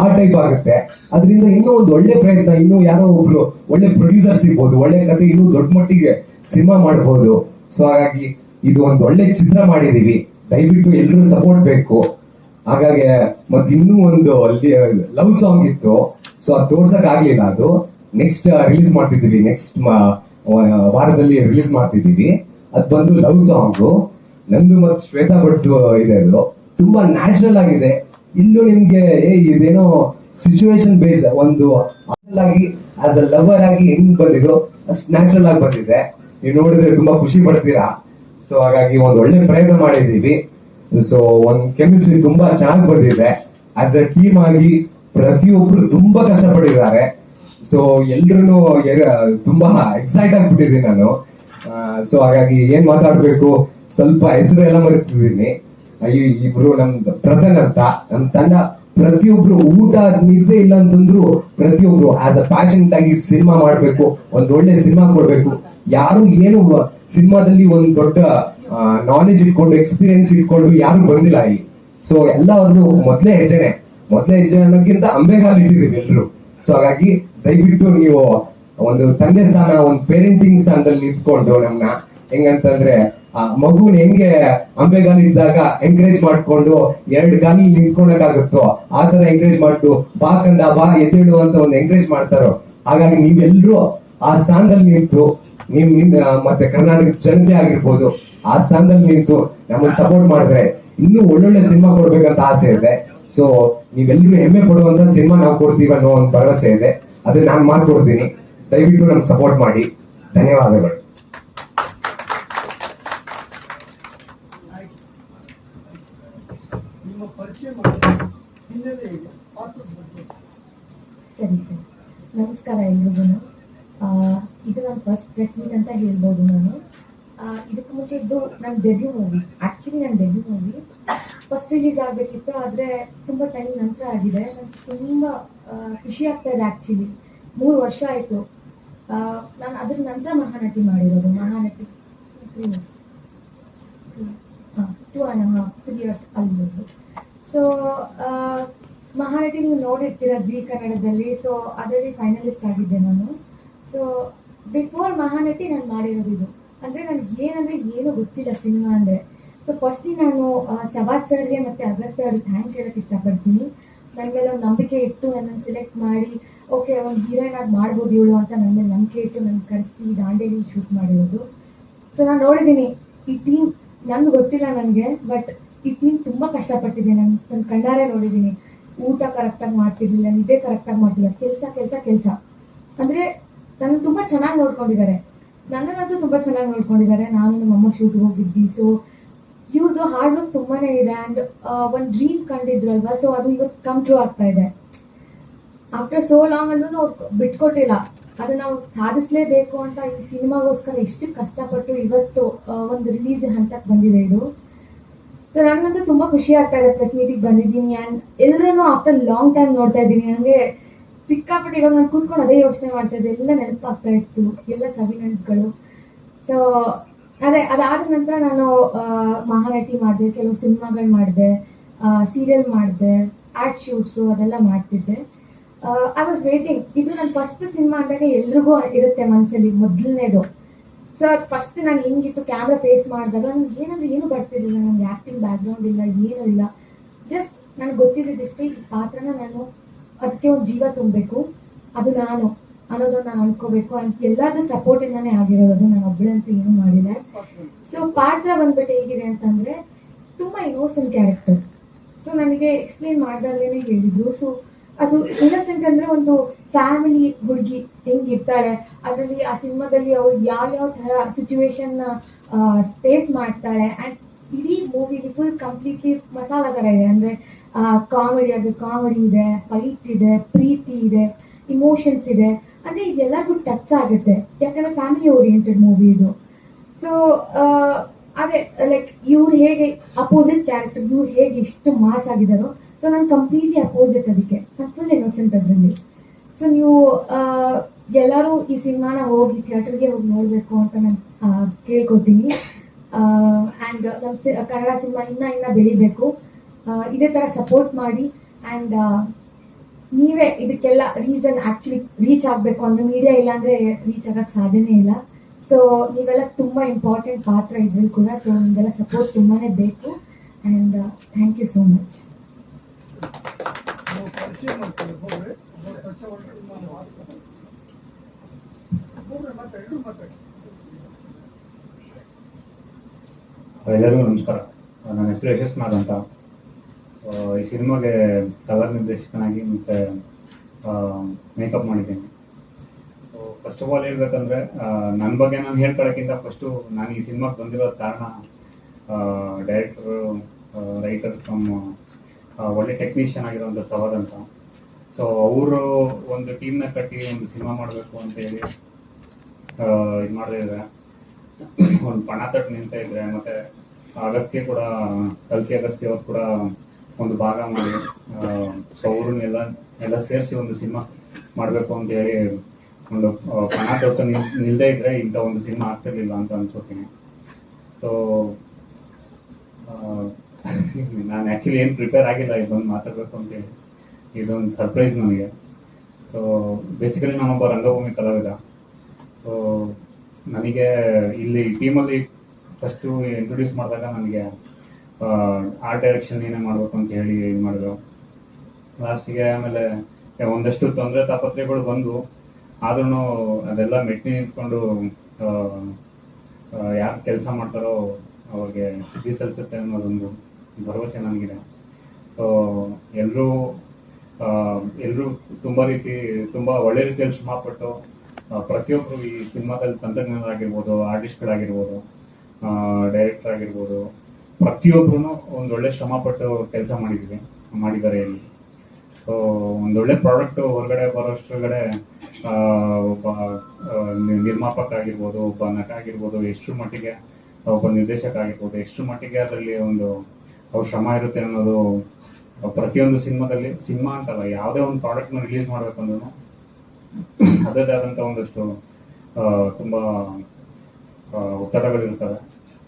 [SPEAKER 2] ಆ ಟೈಪ್ ಆಗುತ್ತೆ. ಅದರಿಂದ ಇನ್ನೂ ಒಂದು ಒಳ್ಳೆ ಪ್ರಯತ್ನ, ಇನ್ನೂ ಯಾರೋ ಒಬ್ರು ಒಳ್ಳೆ ಪ್ರೊಡ್ಯೂಸರ್ ಸಿಗ್ಬೋದು, ಒಳ್ಳೆ ಕತೆ ಇನ್ನೂ ದೊಡ್ಡ ಮಟ್ಟಿಗೆ ಸಿನಿಮಾ ಮಾಡ್ಬೋದು. ಸೊ ಹಾಗಾಗಿ, ಇದು ಒಂದು ಒಳ್ಳೆ ಚಿತ್ರ ಮಾಡಿದೀವಿ. ದಯವಿಟ್ಟು ಎಲ್ಲರೂ ಸಪೋರ್ಟ್ ಬೇಕು. ಹಾಗಾಗಿ ಮತ್ತೆ ಇನ್ನೂ ಒಂದು ಲವ್ ಸಾಂಗ್ ಇತ್ತು. ಸೊ ಅದು ತೋರ್ಸಕ್ ಆಗ್ಲಿಲ್ಲ ಅದು. ನೆಕ್ಸ್ಟ್ ರಿಲೀಸ್ ಮಾಡ್ತಿದ್ದೀವಿ. ನೆಕ್ಸ್ಟ್ ವಾರದಲ್ಲಿ ರಿಲೀಸ್ ಮಾಡ್ತಿದ್ದೀವಿ. ಅದು ಬಂದು ಲವ್ ಸಾಂಗ್ ನಂದು ಮತ್ತು ಶ್ವೇತಾ ಭಟ್ ಇದೆ ಅದು. ತುಂಬಾ ನ್ಯಾಚುರಲ್ ಆಗಿದೆ. ಇಲ್ಲೂ ನಿಮ್ಗೆ ಇದೇನೋ ಸಿಚುವೇಶನ್ ಬೇಸ್ ಒಂದು ಆಗಿ ಆಸ್ ಅ ಲವರ್ ಆಗಿ ಹೆಂಗ್ ಬಂದಿದ್ರು ಅಷ್ಟು ನ್ಯಾಚುರಲ್ ಆಗಿ ಬಂದಿದೆ. ನೀವು ನೋಡಿದ್ರೆ ತುಂಬಾ ಖುಷಿ ಪಡ್ತೀರಾ? ಸೊ ಹಾಗಾಗಿ ಒಂದ್ ಒಳ್ಳೆ ಪ್ರಯತ್ನ ಮಾಡಿದೀವಿ ಸೊ ಒಂದ್ ಕೆಮಿಸ್ಟ್ರಿ ತುಂಬಾ ಚೆನ್ನಾಗಿ ಬಂದಿದೆ. ಆಸ್ ಅ ಟೀಮ್ ಆಗಿ ಪ್ರತಿಯೊಬ್ರು ತುಂಬಾ ಕಷ್ಟಪಟ್ಟಿದ್ದಾರೆ. ಸೊ ಎಲ್ರು ತುಂಬಾ ಎಕ್ಸೈಟ್ ಆಗ್ಬಿಟ್ಟಿದ್ದೀನಿ ನಾನು. ಸೊ ಹಾಗಾಗಿ ಏನ್ ಮಾತಾಡ್ಬೇಕು? ಸ್ವಲ್ಪ ಹೆಸರು ಎಲ್ಲ ಮರಿತಿದ್ದೀನಿ. ಅಯ್ಯೋ, ಇಬ್ರು ನಮ್ದು ಪ್ರಧಾನ ಅಂತ. ನಮ್ ತಂಡ ಪ್ರತಿಯೊಬ್ರು ಊಟ ನಿದ್ದೆ ಇಲ್ಲ ಅಂತಂದ್ರು ಪ್ರತಿಯೊಬ್ರು ಆಸ್ ಅ ಪ್ಯಾಷನ್ ಆಗಿ ಸಿನಿಮಾ ಮಾಡ್ಬೇಕು. ಒಂದ್ ಒಳ್ಳೆ ಸಿನಿಮಾ ಕೊಡ್ಬೇಕು. ಯಾರು ಏನು ಸಿನಿಮಾದಲ್ಲಿ ಒಂದು ದೊಡ್ಡ ನಾಲೆಜ್ ಇಟ್ಕೊಂಡು ಎಕ್ಸ್ಪೀರಿಯನ್ಸ್ ಇಟ್ಕೊಂಡು ಯಾರು ಬಂದಿಲ್ಲ ಇಲ್ಲಿ. ಸೊ ಎಲ್ಲವನ್ನು ಮೊದ್ಲೇ ಹೆಜ್ಜೆನೆ, ಮೊದ್ಲೇ ಹೆಜ್ಜೆ ಅನ್ನೋಕ್ಕಿಂತ ಅಂಬೆಗಾಲ್ ಇಟ್ಟಿದ್ದೀವಿ ಎಲ್ರು. ಸೊ ಹಾಗಾಗಿ ದಯವಿಟ್ಟು ನೀವು ಒಂದು ತಂದೆ ಸ್ಥಾನ, ಒಂದು ಪೇರೆಂಟಿಂಗ್ ಸ್ಥಾನದಲ್ಲಿ ನಿಂತ್ಕೊಂಡು ನಮ್ಮನ್ನ ಹೆಂಗಂತಂದ್ರೆ, ಆ, ಮಗುನ ಹೆಂಗೆ ಅಂಬೆಗಾಲ್ ಇದ್ದಾಗ ಎಂಕರೇಜ್ ಮಾಡ್ಕೊಂಡು ಎರಡು ಗಾಲಿ ನಿಂತ್ಕೊಳಕಾಗುತ್ತೋ ಆ ತರ ಎಂಕರೇಜ್ ಮಾಡ್ತು ಬಾ ಕಂದ, ಬಾ ಎದ್ದೇಳು ಅಂತ ಒಂದು ಎಂಕರೇಜ್ ಮಾಡ್ತಾರೋ, ಹಾಗಾಗಿ ನೀವೆಲ್ರೂ ಆ ಸ್ಥಾನದಲ್ಲಿ ನಿಂತು ನಿಮ್ ಮತ್ತೆ ಕರ್ನಾಟಕದ ಜನತೆ ಆಗಿರ್ಬೋದು, ಆ ಸ್ಥಾನದಲ್ಲಿ ನಿಂತು ನಮ್ಮನ್ನ ಸಪೋರ್ಟ್ ಮಾಡಿದ್ರೆ ಇನ್ನೂ ಒಳ್ಳೊಳ್ಳೆ ಸಿನಿಮಾ ಕೊಡ್ಬೇಕಂತ ಆಸೆ ಇದೆ. ಸೊ ನೀವೆಲ್ಲರೂ ಹೆಮ್ಮೆ ಪಡುವಂತ ಸಿನಿಮಾ ನಾವು ಕೊಡ್ತೀವಿ ಅನ್ನೋ ಒಂದು ಭರವಸೆ ಇದೆ. ಅದನ್ನ ನಾನು ಮಾತು ಕೊಡ್ತೀನಿ. ದಯವಿಟ್ಟು ನಮ್ಗೆ ಸಪೋರ್ಟ್ ಮಾಡಿ. ಧನ್ಯವಾದಗಳು.
[SPEAKER 3] ಸರಿ ಸರ್. ನಮಸ್ಕಾರ ಎಲ್ರಿಗೂ. ಇದು ನನ್ನ ಫಸ್ಟ್ ಪ್ರೆಸ್ ಮೀಟ್ ಅಂತ ಹೇಳ್ಬೋದು ನಾನು. ಇದಕ್ಕೆ ಮುಂಚೆ ಇದು ನನ್ನ ಡೆಬ್ಯೂ ಮೂವಿ ಆ್ಯಕ್ಚುಲಿ ನನ್ನ ಡೆಬ್ಯೂ ಮೂವಿ ಫಸ್ಟ್ ರಿಲೀಸ್ ಆಗಬೇಕಿತ್ತು, ಆದರೆ ತುಂಬ ಟೈಮ್ ನಂತರ ಆಗಿದೆ. ನನಗೆ ತುಂಬ ಖುಷಿ ಆಗ್ತಾ ಇದೆ ಆ್ಯಕ್ಚುಲಿ ಮೂರು ವರ್ಷ ಆಯಿತು. ನಾನು ಅದ್ರ ನಂತರ ಮಹಾನಟಿ ಮಾಡಿರೋದು. Mahanati two and half three years ಅಲ್ಲಿರೋದು so Mahanati ನೀವು ನೋಡಿರ್ತೀರ ಜೀ ಕನ್ನಡದಲ್ಲಿ. ಸೊ ಅದರಲ್ಲಿ ಫೈನಲಿಸ್ಟ್ ಆಗಿದ್ದೆ ನಾನು. ಸೊ ಬಿಫೋರ್ ಮಹಾನಟಿ ನಾನು ಮಾಡಿರೋದು ಇದು ಅಂದರೆ ನನಗೆ ಏನಂದರೆ ಏನು ಗೊತ್ತಿಲ್ಲ ಸಿನಿಮಾ ಅಂದರೆ. ಸೊ ಫಸ್ಟಿಗೆ ನಾನು ಸವಾಜ್ ಸರ್ಗೆ ಮತ್ತು ಅಗಸ್ತ್ ಅವ್ರಿಗೆ ಥ್ಯಾಂಕ್ಸ್ ಹೇಳಕ್ಕೆ ಇಷ್ಟಪಡ್ತೀನಿ. ನನ್ನ ಮೇಲೆ ಒಂದು ನಂಬಿಕೆ ಇಟ್ಟು ನನ್ನನ್ನು ಸೆಲೆಕ್ಟ್ ಮಾಡಿ ಓಕೆ ಒಂದು ಹೀರೋಯಿನ್ ಆಗಿ ಮಾಡ್ಬೋದು ಇವಳು ಅಂತ ನನ್ನ ಮೇಲೆ ನಂಬಿಕೆ ಇಟ್ಟು ನನ್ನ ಕರೆಸಿ ದಾಂಡೇಲಿ ಶೂಟ್ ಮಾಡಿರೋದು. ಸೊ ನಾನು ನೋಡಿದ್ದೀನಿ, ಈ ಟೀಮ್ ನಂಗೆ ಗೊತ್ತಿಲ್ಲ ನನಗೆ ಬಟ್ ಈ ಟೀಮ್ ತುಂಬ ಕಷ್ಟಪಟ್ಟಿದೆ. ನಾನು ನನ್ನ ಕಣ್ಣಾರೆ ನೋಡಿದ್ದೀನಿ. ಊಟ ಕರೆಕ್ಟಾಗಿ ಮಾಡ್ತಿರ್ಲಿಲ್ಲ, ನಿದ್ದೆ ಕರೆಕ್ಟಾಗಿ ಮಾಡ್ತಿಲ್ಲ. ಕೆಲಸ ಕೆಲಸ ಕೆಲಸ. ಅಂದರೆ ನನ್ನ ತುಂಬಾ ಚೆನ್ನಾಗಿ ನೋಡ್ಕೊಂಡಿದ್ದಾರೆ. ನನ್ನನ್ನಂತೂ ತುಂಬಾ ಚೆನ್ನಾಗಿ ನೋಡ್ಕೊಂಡಿದ್ದಾರೆ. ನಾನು ನಮ್ಮ ಅಮ್ಮ ಶೂಟ್ಗೆ ಹೋಗಿದ್ವಿ. ಸೊ ಇವ್ರದ್ದು ಹಾರ್ಡ್ ವರ್ಕ್ ತುಂಬಾನೇ ಇದೆ ಆ್ಯಂಡ್ ಒಂದು ಡ್ರೀಮ್ ಕಂಡಿದ್ರು ಅಲ್ವಾ? ಸೊ ಅದು ಇವತ್ತು ಕಮ್ ಟ್ರೂ ಆಗ್ತಾ ಇದೆ. ಆಫ್ಟರ್ ಸೋ ಲಾಂಗ್ ಅಂದ್ರೂ ಬಿಟ್ಕೊಟ್ಟಿಲ್ಲ. ಅದನ್ನ ನಾವು ಸಾಧಿಸಲೇಬೇಕು ಅಂತ ಈ ಸಿನಿಮಾಗೋಸ್ಕರ ಎಷ್ಟು ಕಷ್ಟಪಟ್ಟು ಇವತ್ತು ಒಂದು ರಿಲೀಸ್ ಹಂತಕ್ಕೆ ಬಂದಿದೆ ಇದು. ಸೊ ನನಗಂತೂ ತುಂಬ ಖುಷಿ ಆಗ್ತಾ ಇದೆ. ಪ್ರೆಸ್ ಮೀಟಿಗೆ ಬಂದಿದ್ದೀನಿ. ಆ್ಯಂಡ್ ಎಲ್ಲರೂ ಆಫ್ಟರ್ ಲಾಂಗ್ ಟೈಮ್ ನೋಡ್ತಾ ಇದ್ದೀನಿ. ನನಗೆ ಸಿಕ್ಕಾಪಟ್ಟೆ ಇವಾಗ ನಾನು ಕೂತ್ಕೊಂಡು ಅದೇ ಯೋಚನೆ ಮಾಡ್ತಾ ಇದ್ದೆ. ಎಲ್ಲ ನೆನಪಾಗ್ತಾ ಇತ್ತು, ಎಲ್ಲ ಸವಿ ನೆನಪುಗಳು ಸೊ ಅದೇ, ಅದಾದ ನಂತರ ನಾನು ಮಹಾನಟಿ ಮಾಡಿದೆ, ಕೆಲವು ಸಿನಿಮಾಗಳು ಮಾಡಿದೆ ಸೀರಿಯಲ್ ಮಾಡಿದೆ ಆ್ಯಡ್ ಶೂಟ್ಸು ಅದೆಲ್ಲ ಮಾಡ್ತಿದ್ದೆ. ಐ ವಾಸ್ ವೇಟಿಂಗ್ ಇದು ನನ್ನ ಫಸ್ಟ್ ಸಿನಿಮಾ ಅಂದಾಗ ಎಲ್ರಿಗೂ ಇರುತ್ತೆ ಮನಸ್ಸಲ್ಲಿ ಮೊದಲನೇದು. ಸೊ ಅದು ಫಸ್ಟ್ ನಾನು ಹೆಂಗಿತ್ತು ಕ್ಯಾಮ್ರಾ ಫೇಸ್ ಮಾಡಿದಾಗ ನನಗೆ ಏನಂದ್ರೆ ಏನು ಬರ್ತಿರ್ಲಿಲ್ಲ ನನಗೆ ಆ್ಯಕ್ಟಿಂಗ್ ಬ್ಯಾಕ್ಗ್ರೌಂಡ್ ಇಲ್ಲ, ಏನೂ ಇಲ್ಲ. ಜಸ್ಟ್ ನನಗೆ ಗೊತ್ತಿದ್ದಿಷ್ಟೇ ಈ ಪಾತ್ರನ ನಾನು ಅದಕ್ಕೆ ಒಂದು ಜೀವ ತುಂಬಬೇಕು. ಅದು ನಾನು ಅನ್ನೋದನ್ನ ನಾನು ಅನ್ಕೋಬೇಕು. ಅಂತ ಎಲ್ಲಾದ್ರೂ ಸಪೋರ್ಟ್ ಇಂದಾನೆ ಆಗಿರೋದು. ನಾನು ಒಬ್ಬಳಂತೂ ಏನು ಮಾಡಿಲ್ಲ. ಸೊ ಪಾತ್ರ ಬಂದ್ಬಿಟ್ಟು ಹೇಗಿದೆ ಅಂತಂದ್ರೆ ತುಂಬಾ ಇನ್ನೋಸೆಂಟ್ ಕ್ಯಾರೆಕ್ಟರ್ ಸೊ ನನಗೆ ಎಕ್ಸ್ಪ್ಲೇನ್ ಮಾಡ್ದಾಗ್ಲೇನೆ ಹೇಳಿದ್ರು. ಸೊ ಅದು ಇನ್ನೋಸೆಂಟ್ ಅಂದ್ರೆ ಒಂದು ಫ್ಯಾಮಿಲಿ ಹುಡುಗಿ ಹೆಂಗಿರ್ತಾಳೆ. ಅದರಲ್ಲಿ ಆ ಸಿನಿಮಾದಲ್ಲಿ ಅವಳು ಯಾವ್ಯಾವ ತರ ಸಿಚುವೇಶನ್ ಫೇಸ್ ಮಾಡ್ತಾಳೆ. ಆ್ಯಂಡ್ ಇಡೀ ಮೂವಿಲಿ ಫುಲ್ ಕಂಪ್ಲೀಟ್ಲಿ ಮಸಾಲ ಥರ ಇದೆ. ಅಂದರೆ ಕಾಮಿಡಿ ಆಗಿ ಕಾಮಿಡಿ ಇದೆ ಫೈಟ್ ಇದೆ, ಪ್ರೀತಿ ಇದೆ ಇಮೋಷನ್ಸ್ ಇದೆ. ಅಂದರೆ ಇದೆಲ್ಲರಿಗೂ ಟಚ್ ಆಗುತ್ತೆ. ಯಾಕಂದರೆ ಫ್ಯಾಮಿಲಿ ಓರಿಯೆಂಟೆಡ್ ಮೂವಿ ಇದು. ಸೊ ಅದೇ ಲೈಕ್ ಇವ್ರು ಹೇಗೆ ಅಪೋಸಿಟ್ ಕ್ಯಾರೆಕ್ಟರ್ ಇವ್ರು ಹೇಗೆ ಎಷ್ಟು ಮಾಸ್ ಆಗಿದಾರೋ ಸೊ ನಾನು ಕಂಪ್ಲೀಟ್ಲಿ ಅಪೋಸಿಟ್ ಅದಕ್ಕೆ. ಫುಲ್ ಇನ್ನೋಸೆಂಟ್ ಅದರಲ್ಲಿ. ಸೊ ನೀವು ಎಲ್ಲರೂ ಈ ಸಿನಿಮಾನ ಹೋಗಿ ಥಿಯೇಟರ್ಗೆ ಹೋಗಿ ನೋಡಬೇಕು ಅಂತ ನಾನು ಕೇಳ್ಕೊತೀನಿ. ಆ್ಯಂಡ್ ನಮ್ಮ ಕನ್ನಡ ಸಿನಿಮಾ ಇನ್ನೂ ಇನ್ನೂ ಬೆಳಿಬೇಕು ಇದೇ ಥರ ಸಪೋರ್ಟ್ ಮಾಡಿ ಆ್ಯಂಡ್ ನೀವೇ ಇದಕ್ಕೆಲ್ಲ ರೀಸನ್ ಆ್ಯಕ್ಚುಲಿ ರೀಚ್ ಆಗಬೇಕು ಅಂದ್ರೆ ಮೀಡಿಯಾ ಇಲ್ಲ ಅಂದರೆ ರೀಚ್ ಆಗಕ್ಕೆ ಸಾಧ್ಯನೇ ಇಲ್ಲ. ಸೊ ನೀವೆಲ್ಲ ತುಂಬ ಇಂಪಾರ್ಟೆಂಟ್ ಪಾತ್ರ ಇದ್ರಲ್ಲಿ ಕೂಡ ಸೊ ನಿಮಗೆಲ್ಲ ಸಪೋರ್ಟ್ ತುಂಬಾನೇ ಬೇಕು. And thank you so much
[SPEAKER 1] ನಾವು ಪರಿಚಯ ಮಾಡ್ತೀವಿ ಒಬ್ಬೊಬ್ರೆ. ಒಬ್ಬರು ಪರಿಚಯ ಮಾಡ್ಕೊಂಡು ನಾನು ಮಾತಾಡ್ತೀನಿ. ಒಬ್ಬೊಬ್ರೆ ಮಾತಾಡಿ, ಎಲ್ರೂ ಮಾತಾಡಿ.
[SPEAKER 4] ಎಲ್ಲರಿಗೂ ನಮಸ್ಕಾರ. ನನ್ನ ಹೆಸರು ಯಶಸ್ನಾಥ್ ಅಂತ. ಈ ಸಿನಿಮಾಗೆ ಕಲರ್ ನಿರ್ದೇಶಕನಾಗಿ ಮತ್ತೆ ಮೇಕಪ್ ಮಾಡಿದ್ದೀನಿ. ಸೊ ಫಸ್ಟ್ ಆಫ್ ಆಲ್ ಹೇಳ್ಬೇಕಂದ್ರೆ ನನ್ನ ಬಗ್ಗೆ ನಾನು ಹೇಳ್ಕೊಳಕ್ಕಿಂತ ಫಸ್ಟು ನಾನು ಈ ಸಿನಿಮಾಗೆ ಬಂದಿರೋ ಕಾರಣ ಡೈರೆಕ್ಟರು ರೈಟರ್ ಫ್ರಮ್ ಒಳ್ಳೆ ಟೆಕ್ನಿಷಿಯನ್ ಆಗಿರೋಂಥ ಸವಾದ್ ಅಂತ. ಸೊ ಅವರು ಒಂದು ಟೀಮ್ನ ಕಟ್ಟಿ ಒಂದು ಸಿನಿಮಾ ಮಾಡಬೇಕು ಅಂತ ಹೇಳಿ ಇದು ಮಾಡಿದ್ರೆ ಒಂದು ಪಣ ತಟ್ಟು ನಿಂತ ಇದ್ರೆ, ಮತ್ತೆ ಅಗಸ್ತ್ಯ ಕೂಡ, ಕಲ್ಕಿ ಅಗಸ್ತ್ಯ ಅವ್ರು ಕೂಡ ಒಂದು ಭಾಗ ಮಾಡಿ ಅವ್ರನ್ನೆಲ್ಲ, ಎಲ್ಲ ಸೇರಿಸಿ ಒಂದು ಸಿನಿಮಾ ಮಾಡಬೇಕು ಅಂತ ಹೇಳಿ ಒಂದು ಪಣ ತೊಟ್ಟು ನಿಲ್, ನಿಲ್ದೇ ಇದ್ರೆ ಇಂಥ ಒಂದು ಸಿನಿಮಾ ಆಗ್ತಿರ್ಲಿಲ್ಲ ಅಂತ ಅನ್ಕೋತೀನಿ ಸೊ ನಾನು ಆ್ಯಕ್ಚುಲಿ ಏನು ಪ್ರಿಪೇರ್ ಆಗಿಲ್ಲ, ಇದೊಂದು ಮಾತಾಡಬೇಕು ಅಂತೇಳಿ ಇದೊಂದು ಸರ್ಪ್ರೈಸ್ ನನಗೆ. ಸೊ ಬೇಸಿಕಲಿ ನಾನೊಬ್ಬ ರಂಗಭೂಮಿ ಕಲಾವಿದ. ಸೊ ನನಗೆ ಇಲ್ಲಿ ಟೀಮಲ್ಲಿ ಫಸ್ಟು ಇಂಟ್ರೊಡ್ಯೂಸ್ ಮಾಡಿದಾಗ ನನಗೆ ಆರ್ಟ್ ಡೈರೆಕ್ಷನ್ ಏನೇ ಮಾಡಬೇಕು ಅಂತ ಹೇಳಿ ಇದು ಮಾಡಿದ್ರು. ಲಾಸ್ಟಿಗೆ ಆಮೇಲೆ ಒಂದಷ್ಟು ತೊಂದರೆ ತಾಪತ್ರೆಗಳು ಬಂದು ಆದ್ರೂ ಅದೆಲ್ಲ ಮೆಟ್ಟಿ ನಿಂತ್ಕೊಂಡು ಯಾರು ಕೆಲಸ ಮಾಡ್ತಾರೋ ಅವ್ರಿಗೆ ಸಿದ್ಧಿ ಸಲ್ಲಿಸುತ್ತೆ ಅನ್ನೋದೊಂದು ಭರವಸೆ ನನಗಿದೆ. ಸೊ ಎಲ್ಲರೂ ಎಲ್ಲರೂ ತುಂಬ ರೀತಿ, ತುಂಬ ಒಳ್ಳೆ ರೀತಿಯಲ್ಲಿ ಶ್ರಮಪಟ್ಟು ಪ್ರತಿಯೊಬ್ಬರು ಈ ಸಿನಿಮಾದಲ್ಲಿ ತಂತ್ರಜ್ಞರಾಗಿರ್ಬೋದು ಆರ್ಟಿಸ್ಟ್ಗಳಾಗಿರ್ಬೋದು ಡೈರೆಕ್ಟರ್ ಆಗಿರ್ಬೋದು ಪ್ರತಿಯೊಬ್ಬರು ಒಂದೊಳ್ಳೆ ಶ್ರಮಪಟ್ಟು ಕೆಲಸ ಮಾಡಿದ್ದೀವಿ ಮಾಡಿದ್ದಾರೆ ಇಲ್ಲಿ. ಸೊ ಒಂದೊಳ್ಳೆ ಪ್ರಾಡಕ್ಟ್ ಹೊರಗಡೆ ಬರೋಷ್ಟ್ರಗಡೆ ಒಬ್ಬ ನಿರ್ಮಾಪಕ ಆಗಿರ್ಬೋದು, ಒಬ್ಬ ನಟ ಆಗಿರ್ಬೋದು ಎಷ್ಟು ಮಟ್ಟಿಗೆ, ಒಬ್ಬ ನಿರ್ದೇಶಕ ಆಗಿರ್ಬೋದು ಎಷ್ಟು ಮಟ್ಟಿಗೆ ಅದರಲ್ಲಿ ಒಂದು ಅವ್ರ ಶ್ರಮ ಇರುತ್ತೆ ಅನ್ನೋದು ಪ್ರತಿಯೊಂದು ಸಿನಿಮಾದಲ್ಲಿ, ಸಿನಿಮಾ ಅಂತಲ್ಲ, ಯಾವುದೇ ಒಂದು ಪ್ರಾಡಕ್ಟ್ನ ರಿಲೀಸ್ ಮಾಡ್ಬೇಕಂದ್ರೂ ಅದರದೇ ಆದಂಥ ಒಂದಷ್ಟು ತುಂಬಾ ಒತ್ತಡಗಳಿರ್ತವೆ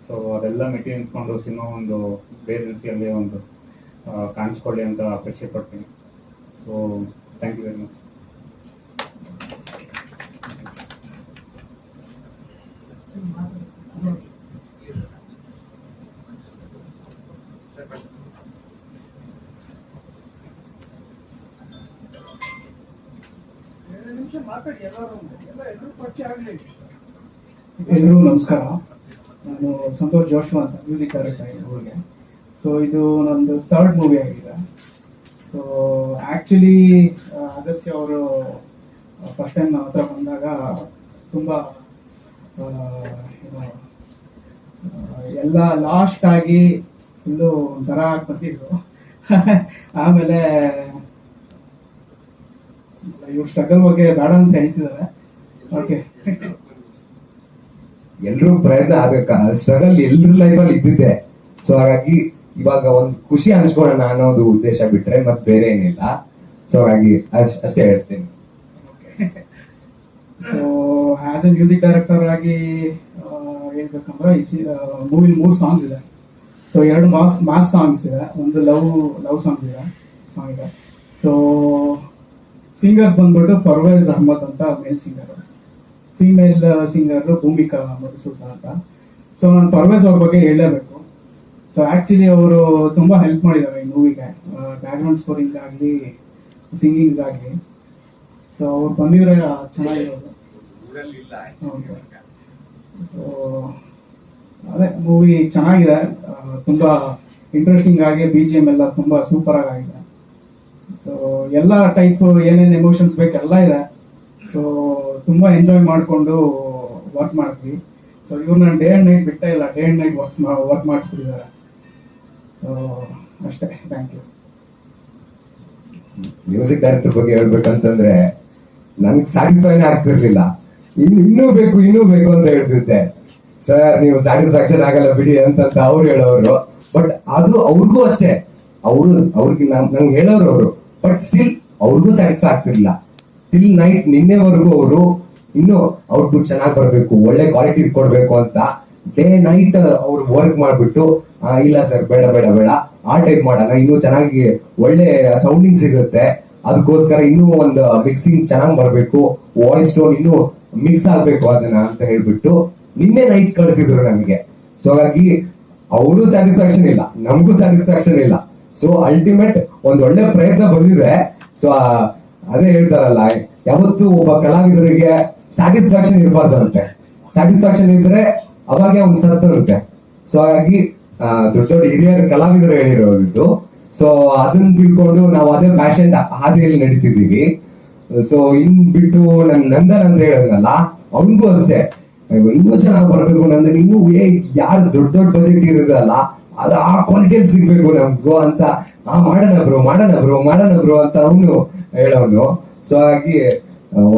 [SPEAKER 4] ಸೊ ಅದೆಲ್ಲ ಮೆಟ್ಟಿ ನಿಂತ್ಕೊಂಡು ಸಿನಿಮಾ ಒಂದು ಬೇರೆ ರೀತಿಯಲ್ಲಿ ಒಂದು ಕಾಣಿಸ್ಕೊಳ್ಳಿ ಅಂತ ಅಪೇಕ್ಷೆ ಪಡ್ತೀನಿ. So thank you very much
[SPEAKER 1] ಮಾತಾಡಿ ಎಲ್ಲರೂ. ಎಲ್ಲ ಎಲ್ರೂ ಪರಿಚಯ ಆಗಲಿ.
[SPEAKER 5] ನಮಸ್ಕಾರ. ನಾನು ಸಂತೋಷ್ ಜೋಶ್ವಾ ಅಂತ ಮ್ಯೂಸಿಕ್ ಡೈರೆಕ್ಟರ್ ಊರಿಗೆ. ಸೊ ಇದು ನಂದು ಥರ್ಡ್ ಮೂವಿ ಆಗಿದೆ. ಸೊ ಆ್ಯಕ್ಚುಲಿ ಅಗತ್ಯ ಅವರು ಫಸ್ಟ್ ಟೈಮ್ ನನ್ನ ಹತ್ರ ಬಂದಾಗ ತುಂಬ ಎಲ್ಲ ಲಾಸ್ಟ್ ಆಗಿ ಫುಲ್ಲು ಒಂಥರ ಬಂದಿದ್ರು ಆಮೇಲೆ ಇವ್ರ ಸ್ಟ್ರಗಲ್ ಬಗ್ಗೆ ಬೇಡ ಅಂತ ಹೇಳ್ತಿದ್ದಾರೆ ಓಕೆ
[SPEAKER 2] ಎಲ್ರೂ ಪ್ರಯತ್ನ ಆಗಕ್ಕ ಸ್ಟ್ರಗಲ್ ಎಲ್ರ ಲೈಫಲ್ಲಿ ಇದ್ದಿದ್ದೆ. ಸೊ ಹಾಗಾಗಿ ಇವಾಗ ಒಂದು ಖುಷಿ ಅನ್ಸ್ಕೊಳ್ಳೋಣ ಅನ್ನೋದು ಉದ್ದೇಶ ಬಿಟ್ರೆ ಮತ್ ಬೇರೆ ಏನಿಲ್ಲ. ಸೊ ಹಾಗಾಗಿ ಅಷ್ಟ್- ಹೇಳ್ತೀನಿ.
[SPEAKER 5] So as a music director ಆಗಿ ಹೇಳ್ಬೇಕಂದ್ರೆ ಈ ಮೂವಿಲಿ ಮೂರು ಸಾಂಗ್ಸ್ ಇದೆ. ಸೊ ಎರಡು ಮಾಸ್ ಮಾಸ್ ಸಾಂಗ್ಸ್ ಇದೆ. ಒಂದು ಲವ್ ಲವ್ ಸಾಂಗ್ಸ್ ಇದೆ ಸಾಂಗ್ ಇದೆ. ಸೊ ಸಿಂಗರ್ಸ್ ಬಂದ್ಬಿಟ್ಟು ಪರ್ವೇಜ್ ಅಹಮದ್ ಅಂತ male singer female singer Bhoomika Madhusudan ಅಂತ. ಸೊ ನಾನು ಪರ್ವೇಜ್ ಅವ್ರ ಬಗ್ಗೆ ಹೇಳಲೇಬೇಕು. ಸೊ ಆಕ್ಚುಲಿ ಅವರು ತುಂಬಾ ಹೆಲ್ಪ್ ಮಾಡಿದ್ದಾರೆ ಈ ಮೂವಿಗೆ ಬ್ಯಾಕ್ಗ್ರೌಂಡ್ ಸ್ಕೋರಿಂಗ್ ಆಗಲಿ ಸಿಂಗಿಂಗ್ ಆಗಲಿ ಸೊ ಅವ್ರು ಬಂದಿದ್ರೆ ಚೆನ್ನಾಗಿರೋದು. ಸೊ ಅದೇ ಮೂವಿ ಚೆನ್ನಾಗಿದೆ. ಆ, ತುಂಬಾ ಇಂಟ್ರೆಸ್ಟಿಂಗ್ ಆಗಿ ಬಿ ಜಿ ಎಂ ಎಲ್ಲ ತುಂಬಾ ಸೂಪರ್ ಆಗಿದೆ. ಸೊ ಎಲ್ಲ ಟೈಪ್ ಏನೇನು ಎಮೋಷನ್ಸ್ ಬೇಕು ಎಲ್ಲ ಇದೆ. ಸೊ ತುಂಬಾ ಎಂಜಾಯ್ ಮಾಡಿಕೊಂಡು ವರ್ಕ್ ಮಾಡಿದ್ವಿ ಸೊ ಇವ್ರನ್ನ ಡೇ ಆ್ಯಂಡ್ ನೈಟ್ ಬಿಟ್ಟೇ ಇಲ್ಲ. Day and night works work ಮಾಡಿಸ್ಬಿಟ್ಟಿದ್ದಾರೆ. So ಅಷ್ಟೇ. ಥ್ಯಾಂಕ್ ಯು
[SPEAKER 2] ಮ್ಯೂಸಿಕ್ ಡೈರೆಕ್ಟರ್ ಬಗ್ಗೆ ಹೇಳ್ಬೇಕಂತಂದ್ರೆ, ನನ್ಗೆ ಸ್ಯಾಟಿಸ್ಫೈನೇ ಆಗ್ತಿರ್ಲಿಲ್ಲ ಇನ್ನು, ಇನ್ನೂ ಬೇಕು ಇನ್ನೂ ಬೇಕು ಅಂತ ಹೇಳ್ತಿದ್ದೆ. ಸರ್ ನೀವು ಸ್ಯಾಟಿಸ್ಫ್ಯಾಕ್ಷನ್ ಆಗಲ್ಲ ಬಿಡಿ ಅಂತ ಅವ್ರು ಹೇಳೋರು. ಬಟ್ ಆದ್ರೂ ಅವ್ರಿಗೂ ಅಷ್ಟೇ. ಅವರು, ಅವ್ರಿಗೆ ನಮ್ಗೆ ಹೇಳೋರು ಅವರು. ಬಟ್ ಸ್ಟಿಲ್ ಅವ್ರಿಗೂ ಸ್ಯಾಟಿಸ್ಫೈ ಆಗ್ತಿರ್ಲಿಲ್ಲ. ಟಿಲ್ ನೈಟ್ ನಿನ್ನೆವರೆಗೂ ಅವರು ಇನ್ನು ಔಟ್ಪುಟ್ ಚೆನ್ನಾಗಿ ಬರಬೇಕು, ಒಳ್ಳೆ ಕ್ವಾಲಿಟಿ ಕೊಡಬೇಕು ಅಂತ ಡೇ ನೈಟ್ ಅವ್ರು ವರ್ಕ್ ಮಾಡಿಬಿಟ್ಟು ಇಲ್ಲ ಸರ್ ಬೇಡ ಬೇಡ ಬೇಡ. ಆ ಟೈಪ್ ಮಾಡೋಣ ಇನ್ನೂ ಚೆನ್ನಾಗಿ ಒಳ್ಳೆ ಸೌಂಡಿಂಗ್ ಸಿಗುತ್ತೆ. ಅದಕ್ಕೋಸ್ಕರ ಇನ್ನೂ ಒಂದು ಮಿಕ್ಸಿಂಗ್ ಚೆನ್ನಾಗಿ ಬರಬೇಕು ವಾಯ್ಸ್ ಟೋನ್ ಇನ್ನೂ ಮಿಕ್ಸ್ ಆಗ್ಬೇಕು ಅದನ್ನ ಅಂತ ಹೇಳ್ಬಿಟ್ಟು ನಿನ್ನೆ ನೈಟ್ ಕಳಿಸಿದ್ರು ನಮಗೆ. ಸೊ ಹಾಗಾಗಿ, ಅವರು ಸ್ಯಾಟಿಸ್ಫ್ಯಾಕ್ಷನ್ ಇಲ್ಲ. ನಮಗೂ ಸ್ಯಾಟಿಸ್ಫ್ಯಾಕ್ಷನ್ ಇಲ್ಲ. ಸೊ ಅಲ್ಟಿಮೇಟ್ ಒಂದು ಒಳ್ಳೆ ಪ್ರಯತ್ನ ಬಂದಿದೆ ಸೊ ಅದೇ ಹೇಳ್ತಾರಲ್ಲ, ಯಾವತ್ತು ಒಬ್ಬ ಕಲಾವಿದರಿಗೆ ಸ್ಯಾಟಿಸ್ಫ್ಯಾಕ್ಷನ್ ಇರಬಾರ್ದಂತೆ. ಸ್ಯಾಟಿಸ್ಫ್ಯಾಕ್ಷನ್ ಇದ್ರೆ ಅವಾಗೆ ಒಂದು ಸತ್ತಿರುತ್ತೆ ಸೊ ಹಾಗಾಗಿ ದೊಡ್ಡ ದೊಡ್ಡ ಹಿರಿಯರ ಕಲಾವಿದರು ಹೇಳಿರೋದು ಸೊ ಅದನ್ನ ತಿಳ್ಕೊಂಡು ನಾವು ಅದೇ ಪ್ಯಾಷನ್ ಹಾದಿಯಲ್ಲಿ ನಡೀತಿದ್ದೀವಿ. ಸೊ ಇನ್ ಬಿಟ್ಟು ನನ್ ನಂದನ್ ಅಂತ ಹೇಳಿದ್ನಲ್ಲ, ಅವನಿಗೂ ಅಷ್ಟೇ. ಇನ್ನೂ ಚೆನ್ನಾಗಿ ಬರಬೇಕು, ನಂದನ್, ಇನ್ನೂ ಯಾರು ದೊಡ್ಡ ದೊಡ್ಡ ಬಜೆಟ್ ಇರೋದಲ್ಲ ಅದು ಆ ಕ್ವಾಲಿಟಿಯಲ್ಲಿ ಸಿಗ್ಬೇಕು ನಮ್ಗೂ ಅಂತ. ಆ ಮಾಡೋಣ ಬ್ರೋ ಮಾಡೋಣ ಬ್ರೋ ಮಾಡೋಣ ಬ್ರೋ ಅಂತ ಅವನು ಹೇಳೋನು. ಸೊ ಹಾಗಾಗಿ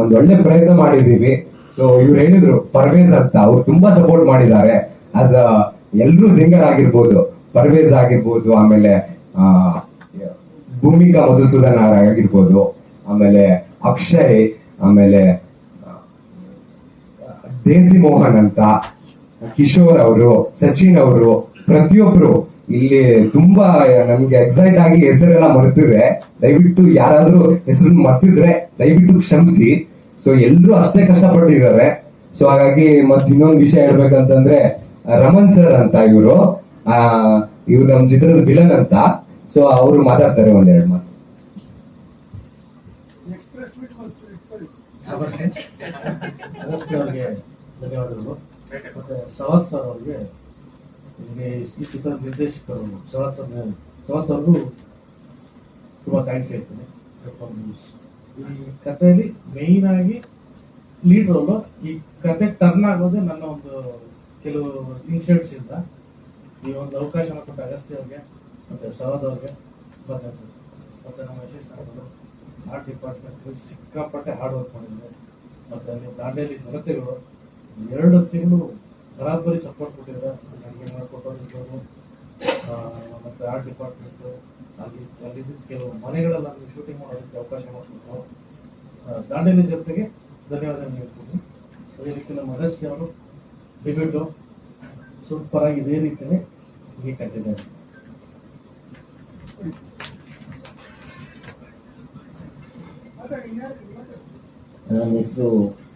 [SPEAKER 2] ಒಂದು ಒಳ್ಳೆ ಪ್ರಯತ್ನ ಮಾಡಿದೀವಿ ಸೊ ಇವ್ರು ಹೇಳಿದ್ರು, ಪರ್ವೇಜ್ ಅಂತ. ಅವ್ರು ತುಂಬಾ ಸಪೋರ್ಟ್ ಮಾಡಿದ್ದಾರೆ. ಆಸ್ ಅ ಎಲ್ರು ಸಿಂಗರ್ ಆಗಿರ್ಬೋದು, ಪರ್ವೇಜ್ ಆಗಿರ್ಬೋದು, ಆಮೇಲೆ ಭೂಮಿಕಾ ಮಧುಸೂದನ್ ಆಗಿರ್ಬೋದು, ಆಮೇಲೆ ಅಕ್ಷಯ್, ಆಮೇಲೆ ದೇಸಿ ಮೋಹನ್ ಅಂತ, ಕಿಶೋರ್ ಅವರು, ಸಚಿನ್ ಅವರು ಪ್ರತಿಯೊಬ್ರು ಇಲ್ಲಿ ತುಂಬಾ ನಮ್ಗೆ ಎಕ್ಸೈಟ್ ಆಗಿ ಹೆಸರೆಲ್ಲ ಮರ್ತಿದ್ರೆ, ದಯವಿಟ್ಟು ಯಾರಾದ್ರೂ ಹೆಸರು ಮರ್ತಿದ್ರೆ ದಯವಿಟ್ಟು ಕ್ಷಮಿಸಿ. ಸೊ ಎಲ್ರು ಅಷ್ಟೇ ಕಷ್ಟಪಟ್ಟಿದ್ದಾರೆ. ಸೊ ಹಾಗಾಗಿ ಮತ್ ಇನ್ನೊಂದು ವಿಷಯ ಹೇಳ್ಬೇಕಂತಂದ್ರೆ ರಮನ್ ಸರ್ ಅಂತ ಇವರು. ಆ, ಇವ್ರು ನಮ್ ಚಿತ್ರದ ವಿಲನ್ ಅಂತ. ಸೊ ಅವರು ಮಾತಾಡ್ತಾರೆ ಒಂದೆರಡು ಮಾತು.
[SPEAKER 6] ಧನ್ಯವಾದಗಳು. ಮತ್ತೆ ಸವಾದ್ ಸರ್ ಅವರಿಗೆ ನಿಮಗೆ ಈ ಚಿತ್ರದ ನಿರ್ದೇಶಕರು ಸವಾದ್ ಸರ್ಗೂ ತುಂಬಾ ಥ್ಯಾಂಕ್ಸ್ ಹೇಳ್ತೀನಿ ಈ ಕಥೆಯಲ್ಲಿ ಮೇಯ್ನ್ ಆಗಿ ಲೀಡ್ ರೋಲು ಈ ಕತೆ ಟರ್ನ್ ಆಗೋದು ನನ್ನ ಒಂದು ಕೆಲವು ಇನ್ಸಿಡೆಂಟ್ಸ್ ಇಂದ. ಈ ಒಂದು ಅವಕಾಶ ಕೊಟ್ಟ ಅಗಸ್ತಿ ಅವ್ರಿಗೆ, ಮತ್ತೆ ಸವಾದ್ ಅವ್ರಿಗೆ, ಮತ್ತೆ ಮತ್ತೆ ನಮ್ಮ ಯಶಸ್ ಅವರು ಆರ್ಟ್ ಡಿಪಾರ್ಟ್ಮೆಂಟ್ ಸಿಕ್ಕಾಪಟ್ಟೆ ಹಾರ್ಡ್ ವರ್ಕ್ ಮಾಡಿದ್ದಾರೆ. ಮತ್ತೆ ಅಲ್ಲಿ ದಾಂಡೇಲಿ ಜನತೆಗಳು ಎರಡು ತಿಂಗಳು ಬರಾಬರಿ ಸಪೋರ್ಟ್ ಕೊಟ್ಟಿದ್ದಾರೆ. ನನಗೆ ಮತ್ತು ಆರ್ಟ್ ಡಿಪಾರ್ಟ್ಮೆಂಟ್ ಅಲ್ಲಿ, ಅಲ್ಲಿದ್ದ ಕೆಲವು ಮನೆಗಳಲ್ಲಿ ನನಗೆ ಶೂಟಿಂಗ್ ಮಾಡೋದಕ್ಕೆ ಅವಕಾಶ ಮಾಡಿಕೊಂಡು ದಾಂಡೇಲಿ ಜೊತೆಗೆ ಧನ್ಯವಾದ ಹೇಳ್ತೀನಿ. ಅದೇ ರೀತಿ ನಮ್ಮ ಅಗಸ್ತ್ಯ ಅವರು ಡಿಬ್ಯೂಟು ಸೂಪರ್ ಆಗಿ ಇದೇ ರೀತಿಯೇ ಹೀಗೆ ಕಂಟಿನ್ಯೂ
[SPEAKER 7] ನನ್ನ ಹೆಸರು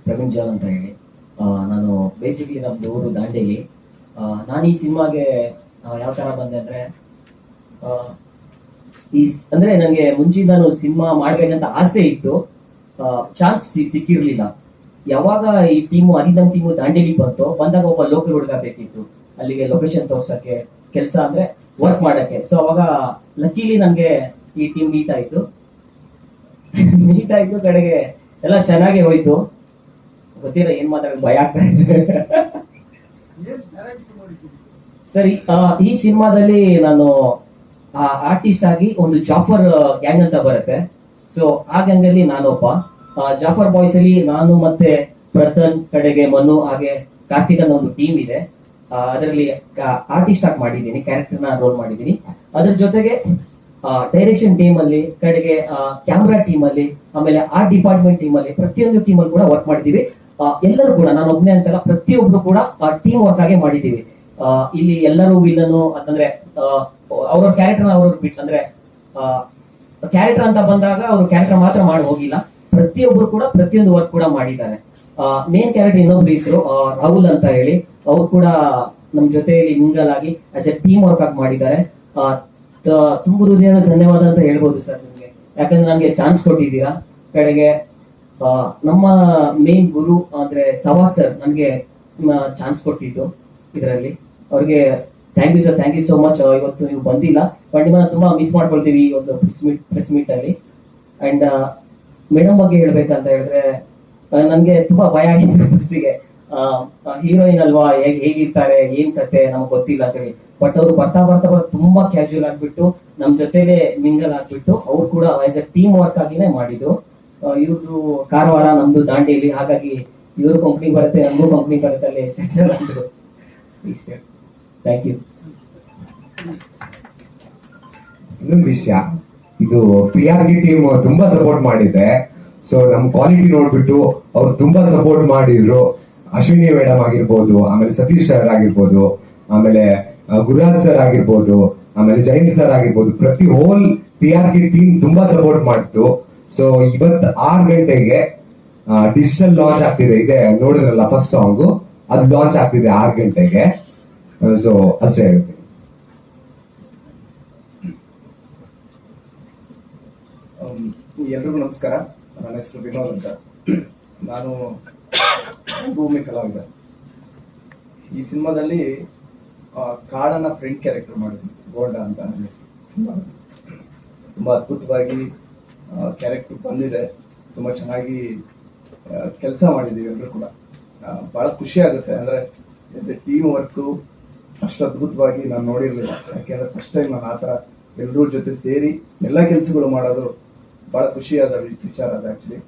[SPEAKER 7] ಪ್ರವೀಣ್ ಅಂತ ಹೇಳಿ. ನಾನು ಬೇಸಿಕಲಿ ನಮ್ದು ಊರು ದಾಂಡೇಲಿ. ನಾನು ಈ ಸಿನಿಮಾಗೆ ಯಾವ ಥರ ಬಂದೆ ಅಂದರೆ ಈ ಅಂದ್ರೆ ನನಗೆ ಮುಂಚಿಂದಾನು ಸಿನಿಮಾ ಮಾಡ್ಬೇಕಂತ ಆಸೆ ಇತ್ತು. ಚಾನ್ಸ್ ಸಿಕ್ಕಿರ್ಲಿಲ್ಲ. ಯಾವಾಗ ಈ ಟೀಮು, ಅರಿದಮ್ ಟೀಮು ದಾಂಡೇಲಿ ಬಂತು, ಬಂದಾಗ ಒಬ್ಬ ಲೋಕಲ್ ಹುಡುಗ ಬೇಕಿತ್ತು. ಅಲ್ಲಿಗೆ ಲೊಕೇಶನ್ ತೋರ್ಸಕ್ಕೆ ಕೆಲಸ ಅಂದ್ರೆ ವರ್ಕ್ ಮಾಡಕ್ಕೆ. ಸೊ ಅವಾಗ ಲಕ್ಕಿಲಿ ನನಗೆ ಈ ಟೀಮ್ ಮೀಟ್ ಆಯ್ತು. ಮೀಟ್ ಆಯ್ತು, ಕಡೆಗೆ ಎಲ್ಲ ಚೆನ್ನಾಗಿ ಹೋಯ್ತು. ಗೊತ್ತಿಲ್ಲ ಏನ್ ಮಾತಾಡೋದು ಭಯ ಆಗ್ತಾ ಇದೆ. ಸರಿ ಈ ಸಿನಿಮಾದಲ್ಲಿ ನಾನು ಆರ್ಟಿಸ್ಟ್ ಆಗಿ ಒಂದು ಜಾಫರ್ ಗ್ಯಾಂಗ್ ಅಂತ ಬರುತ್ತೆ. ಸೊ ಆ ಗ್ಯಾಂಗ್ ಅಲ್ಲಿ ನಾನೊಬ್ಬ. ಜಾಫರ್ ಬಾಯ್ಸ್ ಅಲ್ಲಿ ನಾನು ಮತ್ತೆ ಪ್ರತನ್ ಕಡೆಗೆ ಮನು ಹಾಗೆ ಕಾರ್ತಿಕ್ ಅನ್ನೋ ಒಂದು ಟೀಮ್ ಇದೆ. ಅದರಲ್ಲಿ ಆರ್ಟಿಸ್ಟ್ ಆಗಿ ಮಾಡಿದ್ದೀನಿ ಕ್ಯಾರೆಕ್ಟರ್ನ ರೋಲ್ ಮಾಡಿದ್ದೀನಿ. ಅದ್ರ ಜೊತೆಗೆ ಡೈರೆಕ್ಷನ್ ಟೀಮ್ ಅಲ್ಲಿ ಕಡೆಗೆ ಕ್ಯಾಮ್ರಾ ಟೀಮ್ ಅಲ್ಲಿ ಆಮೇಲೆ ಆರ್ಟ್ ಡಿಪಾರ್ಟ್ಮೆಂಟ್ ಟೀಮ್ ಅಲ್ಲಿ ಪ್ರತಿಯೊಂದು ಟೀಮ್ ಅಲ್ಲಿ ಕೂಡ ವರ್ಕ್ ಮಾಡಿದೀವಿ ಎಲ್ಲರೂ ಕೂಡ, ನಾನು ಒಬ್ಬನೇ ಅಂತಲ್ಲ, ಪ್ರತಿಯೊಬ್ರು ಕೂಡ ಟೀಮ್ ವರ್ಕ್ ಆಗಿ ಮಾಡಿದೀವಿ ಇಲ್ಲಿ ಎಲ್ಲರೂ ವಿಲನ್ನು ಅಂತಂದ್ರೆ ಅವ್ರವ್ರ ಕ್ಯಾರೆಕ್ಟರ್ ಅವ್ರವ್ರ ಬಿಟ್ ಅಂದ್ರೆ ಕ್ಯಾರೆಕ್ಟರ್ ಅಂತ ಬಂದಾಗ ಅವ್ರ ಕ್ಯಾರೆಕ್ಟರ್ ಮಾತ್ರ ಮಾಡಿ ಹೋಗಿಲ್ಲ. ಪ್ರತಿಯೊಬ್ರು ಕೂಡ ಪ್ರತಿಯೊಂದು ವರ್ಕ್ ಕೂಡ ಮಾಡಿದ್ದಾರೆ. ಮೇನ್ ಕ್ಯಾರೆಕ್ಟರ್ ಇನ್ನೊಬ್ರು ಹೆಸರು ರಾಹುಲ್ ಅಂತ ಹೇಳಿ. ಅವ್ರು ಕೂಡ ನಮ್ ಜೊತೆಯಲ್ಲಿ ಮಿಂಗಲ್ ಆಗಿ ಆಸ್ ಎ ಟೀಮ್ ವರ್ಕ್ ಆಗಿ ಮಾಡಿದ್ದಾರೆ. ತುಂಬ ಹೃದಯದ ಧನ್ಯವಾದ ಅಂತ ಹೇಳ್ಬೋದು ಸರ್ ನಿಮ್ಗೆ. ಯಾಕಂದ್ರೆ ನಮ್ಗೆ ಚಾನ್ಸ್ ಕೊಟ್ಟಿದ್ದೀರಾ. ಕಡೆಗೆ ನಮ್ಮ ಮೇನ್ ಗುರು ಅಂದ್ರೆ ಸವಾ ಸರ್ ನನಗೆ ಚಾನ್ಸ್ ಕೊಟ್ಟಿದ್ದು ಇದರಲ್ಲಿ. ಅವ್ರಿಗೆ thank you sir thank you so much ಇವತ್ತು ನೀವು ಬಂದಿಲ್ಲ. ಬಟ್ ನಿಮ್ಮನ್ನ ತುಂಬಾ ಮಿಸ್ ಮಾಡ್ಕೊಳ್ತೀವಿ ಈ ಒಂದು ಪ್ರೆಸ್ ಮೀಟ್ ಅಲ್ಲಿ. ಅಂಡ್ ಮೇಡಮ್ ಬಗ್ಗೆ ಹೇಳ್ಬೇಕಂತ ಹೇಳಿದ್ರೆ ನನಗೆ ತುಂಬಾ ಭಯ ಆಗಿತ್ತು ಫಸ್ಟಿಗೆ ಹೀರೋಯಿನ್ ಅಲ್ವಾ, ಹೇಗ್, ಹೇಗಿರ್ತಾರೆ, ಏನ್ ಕತೆ ನಮ್ಗೆ ಗೊತ್ತಿಲ್ಲ ಅಂತ ಹೇಳಿ ಬಟ್ ಅವ್ರು ಬರ್ತಾ ಬರ್ತಾ ಬರ್ತಾ ತುಂಬಾ ಕ್ಯಾಶುಯಲ್ ಆಗ್ಬಿಟ್ಟು, ನಮ್ ಜೊತೆಗೆ ಮಿಂಗಲ್ ಆಗ್ಬಿಟ್ಟು, ಅವ್ರು ಕೂಡ ಆಸ್ ಅ ಟೀಮ್ ವರ್ಕ್ ಆಗಿನೇ ಮಾಡಿದ್ರು ಇವ್ರದ್ದು ಕಾರವಾರ ನಮ್ದು ದಾಂಡೇಲಿ. ಹಾಗಾಗಿ ಇವ್ರ ಕಂಪ್ನಿ ಬರುತ್ತೆ, ನಮಗೂ ಕಂಪ್ನಿ ಬರುತ್ತೆ ಅಲ್ಲಿ. ಸೆಟಲ್ ಥ್ಯಾಂಕ್ ಯು
[SPEAKER 2] ಇನ್ನೊಂದು ವಿಷಯ. ಇದು ಪಿ ಆರ್ ಡಿ ಟೀಮ್ ತುಂಬಾ ಸಪೋರ್ಟ್ ಮಾಡಿದೆ. ಸೊ ನಮ್ ಕ್ವಾಲಿಟಿ ನೋಡ್ಬಿಟ್ಟು ಅವ್ರು ತುಂಬಾ ಸಪೋರ್ಟ್ ಮಾಡಿದ್ರು. ಅಶ್ವಿನಿ ಮೇಡಮ್ ಆಗಿರ್ಬೋದು, ಆಮೇಲೆ ಸತೀಶ್ ಸರ್ ಆಗಿರ್ಬೋದು, ಆಮೇಲೆ ಗುರುರಾಜ್ ಸರ್ ಆಗಿರ್ಬೋದು, ಆಮೇಲೆ ಜೈನ್ ಸರ್ ಆಗಿರ್ಬೋದು, ಪ್ರತಿ whole P R D team ತುಂಬಾ ಸಪೋರ್ಟ್ ಮಾಡ್ತು. ಸೊ ಇವತ್ತು ಆರು ಗಂಟೆಗೆ ಡಿಜಿಟಲ್ ಲಾಂಚ್ ಆಗ್ತಿದೆ. ಇದೆ, ನೋಡಿದ್ರಲ್ಲ ಫಸ್ಟ್ ಸಾಂಗ್ ಅದು ಲಾಂಚ್ ಆಗ್ತಿದೆ ಆರು ಗಂಟೆಗೆ. ಸೊ ಅಷ್ಟೇ ಹೇಳ್ತೀನಿ.
[SPEAKER 8] ಎಲ್ರಿಗೂ ನಮಸ್ಕಾರ. ನನ್ನ ಹೆಸರು ವಿನೋದ್ ಅಂತ. ನಾನು ಭೂಮಿ ಕಲಾವಿದ. ಈ ಸಿನಿಮಾದಲ್ಲಿ ಕಾಡನ್ನ ಫ್ರೆಂಡ್ ಕ್ಯಾರೆಕ್ಟರ್ ಮಾಡಿದ್ವಿ ಗೋಲ್ಡ ಅಂತ ನನ್ನ ಹೆಸರು. ತುಂಬಾ ತುಂಬಾ ಅದ್ಭುತವಾಗಿ ಕ್ಯಾರೆಕ್ಟರ್ ಬಂದಿದೆ ತುಂಬಾ ಚೆನ್ನಾಗಿ ಕೆಲಸ ಮಾಡಿದ್ದೀವಿ ಎಲ್ಲರೂ ಕೂಡ. ಭಾಳ ಬಹಳ ಖುಷಿ ಆಗುತ್ತೆ. ಅಂದ್ರೆ ಎಸ್ ಎ ಟೀಮ್ ವರ್ಕು ಅಷ್ಟು ಅದ್ಭುತವಾಗಿ ನಾನು ನೋಡಿರಲಿಲ್ಲ. ಯಾಕೆಂದ್ರೆ ಫಸ್ಟ್ ಟೈಮ್ ನಾನು ಆತರ ಎಲ್ಲರ ಜೊತೆ ಸೇರಿ ಎಲ್ಲ ಕೆಲಸಗಳು ಮಾಡೋದು ಬಹಳ ಖುಷಿಯಾದ ವಿಚಾರ ಅದು ಆಕ್ಚುಲಿ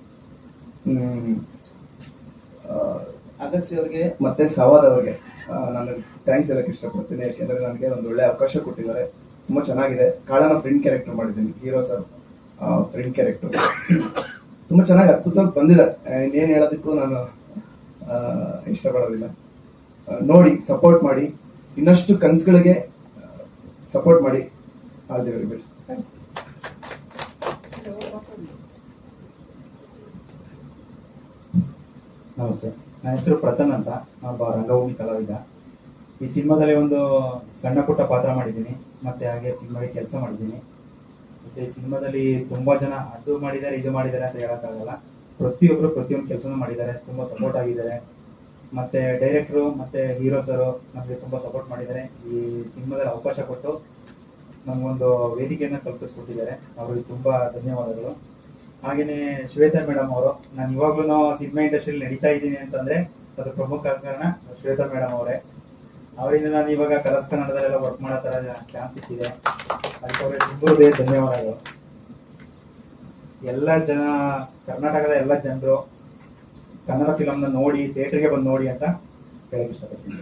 [SPEAKER 8] ಅಗಸ್ಯ ಅವ್ರಿಗೆ? ಮತ್ತೆ ಸವಾದ್ ಅವ್ರಿಗೆ. ಆ, ನಾನು ಥ್ಯಾಂಕ್ಸ್ ಹೇಳಕ್ಕೆ ಇಷ್ಟಪಡ್ತೀನಿ. ಯಾಕೆಂದ್ರೆ ನನಗೆ ಒಂದು ಒಳ್ಳೆ ಅವಕಾಶ ಕೊಟ್ಟಿದ್ದಾರೆ. ತುಂಬಾ ಚೆನ್ನಾಗಿದೆ. ಕಾಳನ ಫ್ರೆಂಡ್ ಕ್ಯಾರೆಕ್ಟರ್ ಮಾಡಿದ್ದೀನಿ ಹೀರೋ ಸರ್. ಫ್ರೆಂಡ್ ಕ್ಯಾರೆಕ್ಟರ್ ತುಂಬಾ ಚೆನ್ನಾಗಿ ಅದ್ಭುತವಾಗಿ ಬಂದಿದೆ. ಇನ್ನೇನು ಹೇಳೋದಕ್ಕೂ ನಾನು ಇಷ್ಟಪಡೋದಿಲ್ಲ. ನೋಡಿ ಸಪೋರ್ಟ್ ಮಾಡಿ. ಇನ್ನಷ್ಟು ಕನಸುಗಳಿಗೆ ಸಪೋರ್ಟ್ ಮಾಡಿ. All the very best.
[SPEAKER 9] ನಮಸ್ತೆ. ನನ್ನ ಹೆಸರು ಪ್ರತನ್ ಅಂತ. ಒಬ್ಬ ರಂಗಭೂಮಿ ಕಲಾವಿದ. ಈ ಸಿನಿಮಾದಲ್ಲಿ ಒಂದು ಸಣ್ಣ ಪುಟ್ಟ ಪಾತ್ರ ಮಾಡಿದ್ದೀನಿ. ಮತ್ತೆ ಹಾಗೆ ಸಿನಿಮಾಗೆ ಕೆಲಸ ಮಾಡಿದ್ದೀನಿ. ಮತ್ತೆ ಸಿನಿಮಾದಲ್ಲಿ ತುಂಬಾ ಜನ ಅದು ಮಾಡಿದ್ದಾರೆ, ಇದು ಮಾಡಿದ್ದಾರೆ ಅಂತ ಹೇಳಕ್ಕಾಗಲ್ಲ. ಪ್ರತಿಯೊಬ್ಬರು ಪ್ರತಿಯೊಂದು ಕೆಲಸನೂ ಮಾಡಿದ್ದಾರೆ, ತುಂಬಾ ಸಪೋರ್ಟ್ ಆಗಿದ್ದಾರೆ. ಮತ್ತೆ ಡೈರೆಕ್ಟ್ರು ಮತ್ತೆ ಹೀರೋ ಸರ್ ನಮಗೆ ತುಂಬಾ ಸಪೋರ್ಟ್ ಮಾಡಿದ್ದಾರೆ. ಈ ಸಿನಿಮಾದಲ್ಲಿ ಅವಕಾಶ ಕೊಟ್ಟು ನಮಗೊಂದು ವೇದಿಕೆಯನ್ನು ಕಲ್ಪಿಸ್ಕೊಟ್ಟಿದ್ದಾರೆ ಅವರಿಗೆ ತುಂಬಾ ಧನ್ಯವಾದಗಳು. ಹಾಗೇನೆ ಶ್ವೇತಾ ಮೇಡಮ್ ಅವರು, ನಾನು ಇವಾಗ್ಲೂ ಸಿನಿಮಾ ಇಂಡಸ್ಟ್ರಿಯಲ್ಲಿ ನಡೀತಾ ಇದ್ದೀನಿ ಅಂತಂದ್ರೆ ಅದು ಪ್ರಮುಖ ಕಾರಣ ಶ್ವೇತಾ ಮೇಡಮ್ ಅವರೇ. ಅವರಿಂದ ನಾನು ಇವಾಗ ಕಲರ್ಸ್ ಕನ್ನಡದಲ್ಲೆಲ್ಲ ವರ್ಕ್ ಮಾಡೋ ತರ ಚಾನ್ಸ್ ಸಿಕ್ಕಿದೆ. ಅದಕ್ಕೆ ಧನ್ಯವಾದಗಳು. ಎಲ್ಲ ಜನ, ಕರ್ನಾಟಕದ ಎಲ್ಲ ಜನರು ಕನ್ನಡ ಫಿಲಮ್ನ ನೋಡಿ ಥಿಯೇಟರ್ಗೆ ಬಂದು ನೋಡಿ ಅಂತ ಹೇಳಕ್ ಇಷ್ಟಪಡ್ತೀನಿ.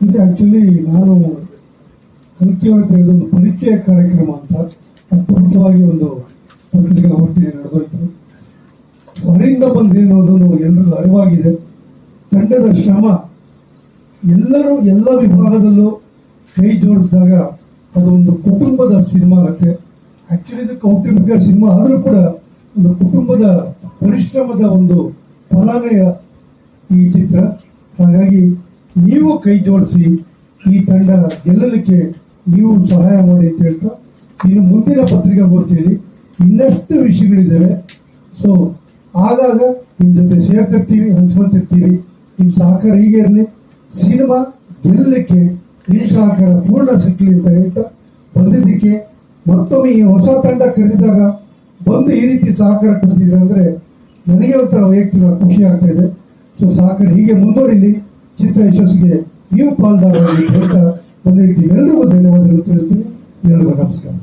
[SPEAKER 1] ಇದು ಆಕ್ಚುಲಿ ನಾನು ಕಲ್ಕಿಯವರ ತಿಳಿದೊಂದು ಪರಿಚಯ ಕಾರ್ಯಕ್ರಮ ಅಂತ ಅದ್ಭುತವಾಗಿ ಒಂದು ಪತ್ರಿಕಾ ಹೊತ್ತಿಗೆ ನಡೆದೋಯ್ತು. ಸೊ ಅದರಿಂದ ಬಂದೇನು ಅನ್ನೋದನ್ನು ಎಲ್ಲರಿಗೂ ಅರಿವಾಗಿದೆ. ತಂಡದ ಶ್ರಮ ಎಲ್ಲರೂ ಎಲ್ಲ ವಿಭಾಗದಲ್ಲೂ ಕೈ ಜೋಡಿಸಿದಾಗ ಅದೊಂದು ಒಂದು ಕುಟುಂಬದ ಸಿನಿಮಾ ಆಗುತ್ತೆ ಆ್ಯಕ್ಚುಲಿ ಇದು ಕೌಟುಂಬಿಕ ಸಿನಿಮಾ ಆದರೂ ಕೂಡ ಒಂದು ಕುಟುಂಬದ ಪರಿಶ್ರಮದ ಒಂದು ಫಲಾನಯ ಈ ಚಿತ್ರ. ಹಾಗಾಗಿ ನೀವು ಕೈ ಜೋಡಿಸಿ ಈ ತಂಡ ಗೆಲ್ಲಲಿಕ್ಕೆ ನೀವು ಸಹಾಯ ಮಾಡಿ ಅಂತ ಹೇಳ್ತಾ, ಇನ್ನು ಮುಂದಿನ ಪತ್ರಿಕೆ ಪತ್ರಿಕಾಗೋಷ್ಠಿಯಲ್ಲಿ ಇನ್ನಷ್ಟು ವಿಷಯಗಳಿದ್ದಾವೆ. ಸೊ ಆಗಾಗ ನಿಮ್ಮ ಜೊತೆ ಸೇರ್ತಿರ್ತೀವಿ ಹಂಚ್ಕೊತಿರ್ತೀವಿ ನಿಮ್ಮ ಸಹಕಾರ ಹೀಗೆ ಇರಲಿ. ಸಿನಿಮಾ ಗೆಲ್ಲಲಿಕ್ಕೆ ನಿಮ್ಮ ಸಹಕಾರ ಪೂರ್ಣ ಸಿಕ್ಕಲಿ ಅಂತ ಹೇಳ್ತಾ, ಬಂದಿದ್ದಕ್ಕೆ ಮತ್ತೊಮ್ಮೆ ಈ ಹೊಸ ತಂಡ ಕರೆದಿದ್ದಾಗ ಬಂದು ಈ ರೀತಿ ಸಹಕಾರ ಕೊಡ್ತಿದ್ರೆ ಅಂದರೆ ನನಗೆ ಒಂಥರ ವೈಯಕ್ತಿಕ ಖುಷಿ ಆಗ್ತಾ ಇದೆ. ಸೊ ಸಹಕಾರ ಹೀಗೆ ಮುಂದುವರಿಲಿ. ಚಿತ್ರ ಯಶಸ್ಸಿಗೆ ನೀವು ಪಾಲ್ದಾರ ಅಂತ ಹೇಳ್ತಾ ಬಂದಿರ್ತೀವಿ ಎಲ್ರಿಗೂ ಧನ್ಯವಾದಗಳು ತಿಳಿಸ್ತೀನಿ ಎಲ್ರಿಗೂ ನಮಸ್ಕಾರ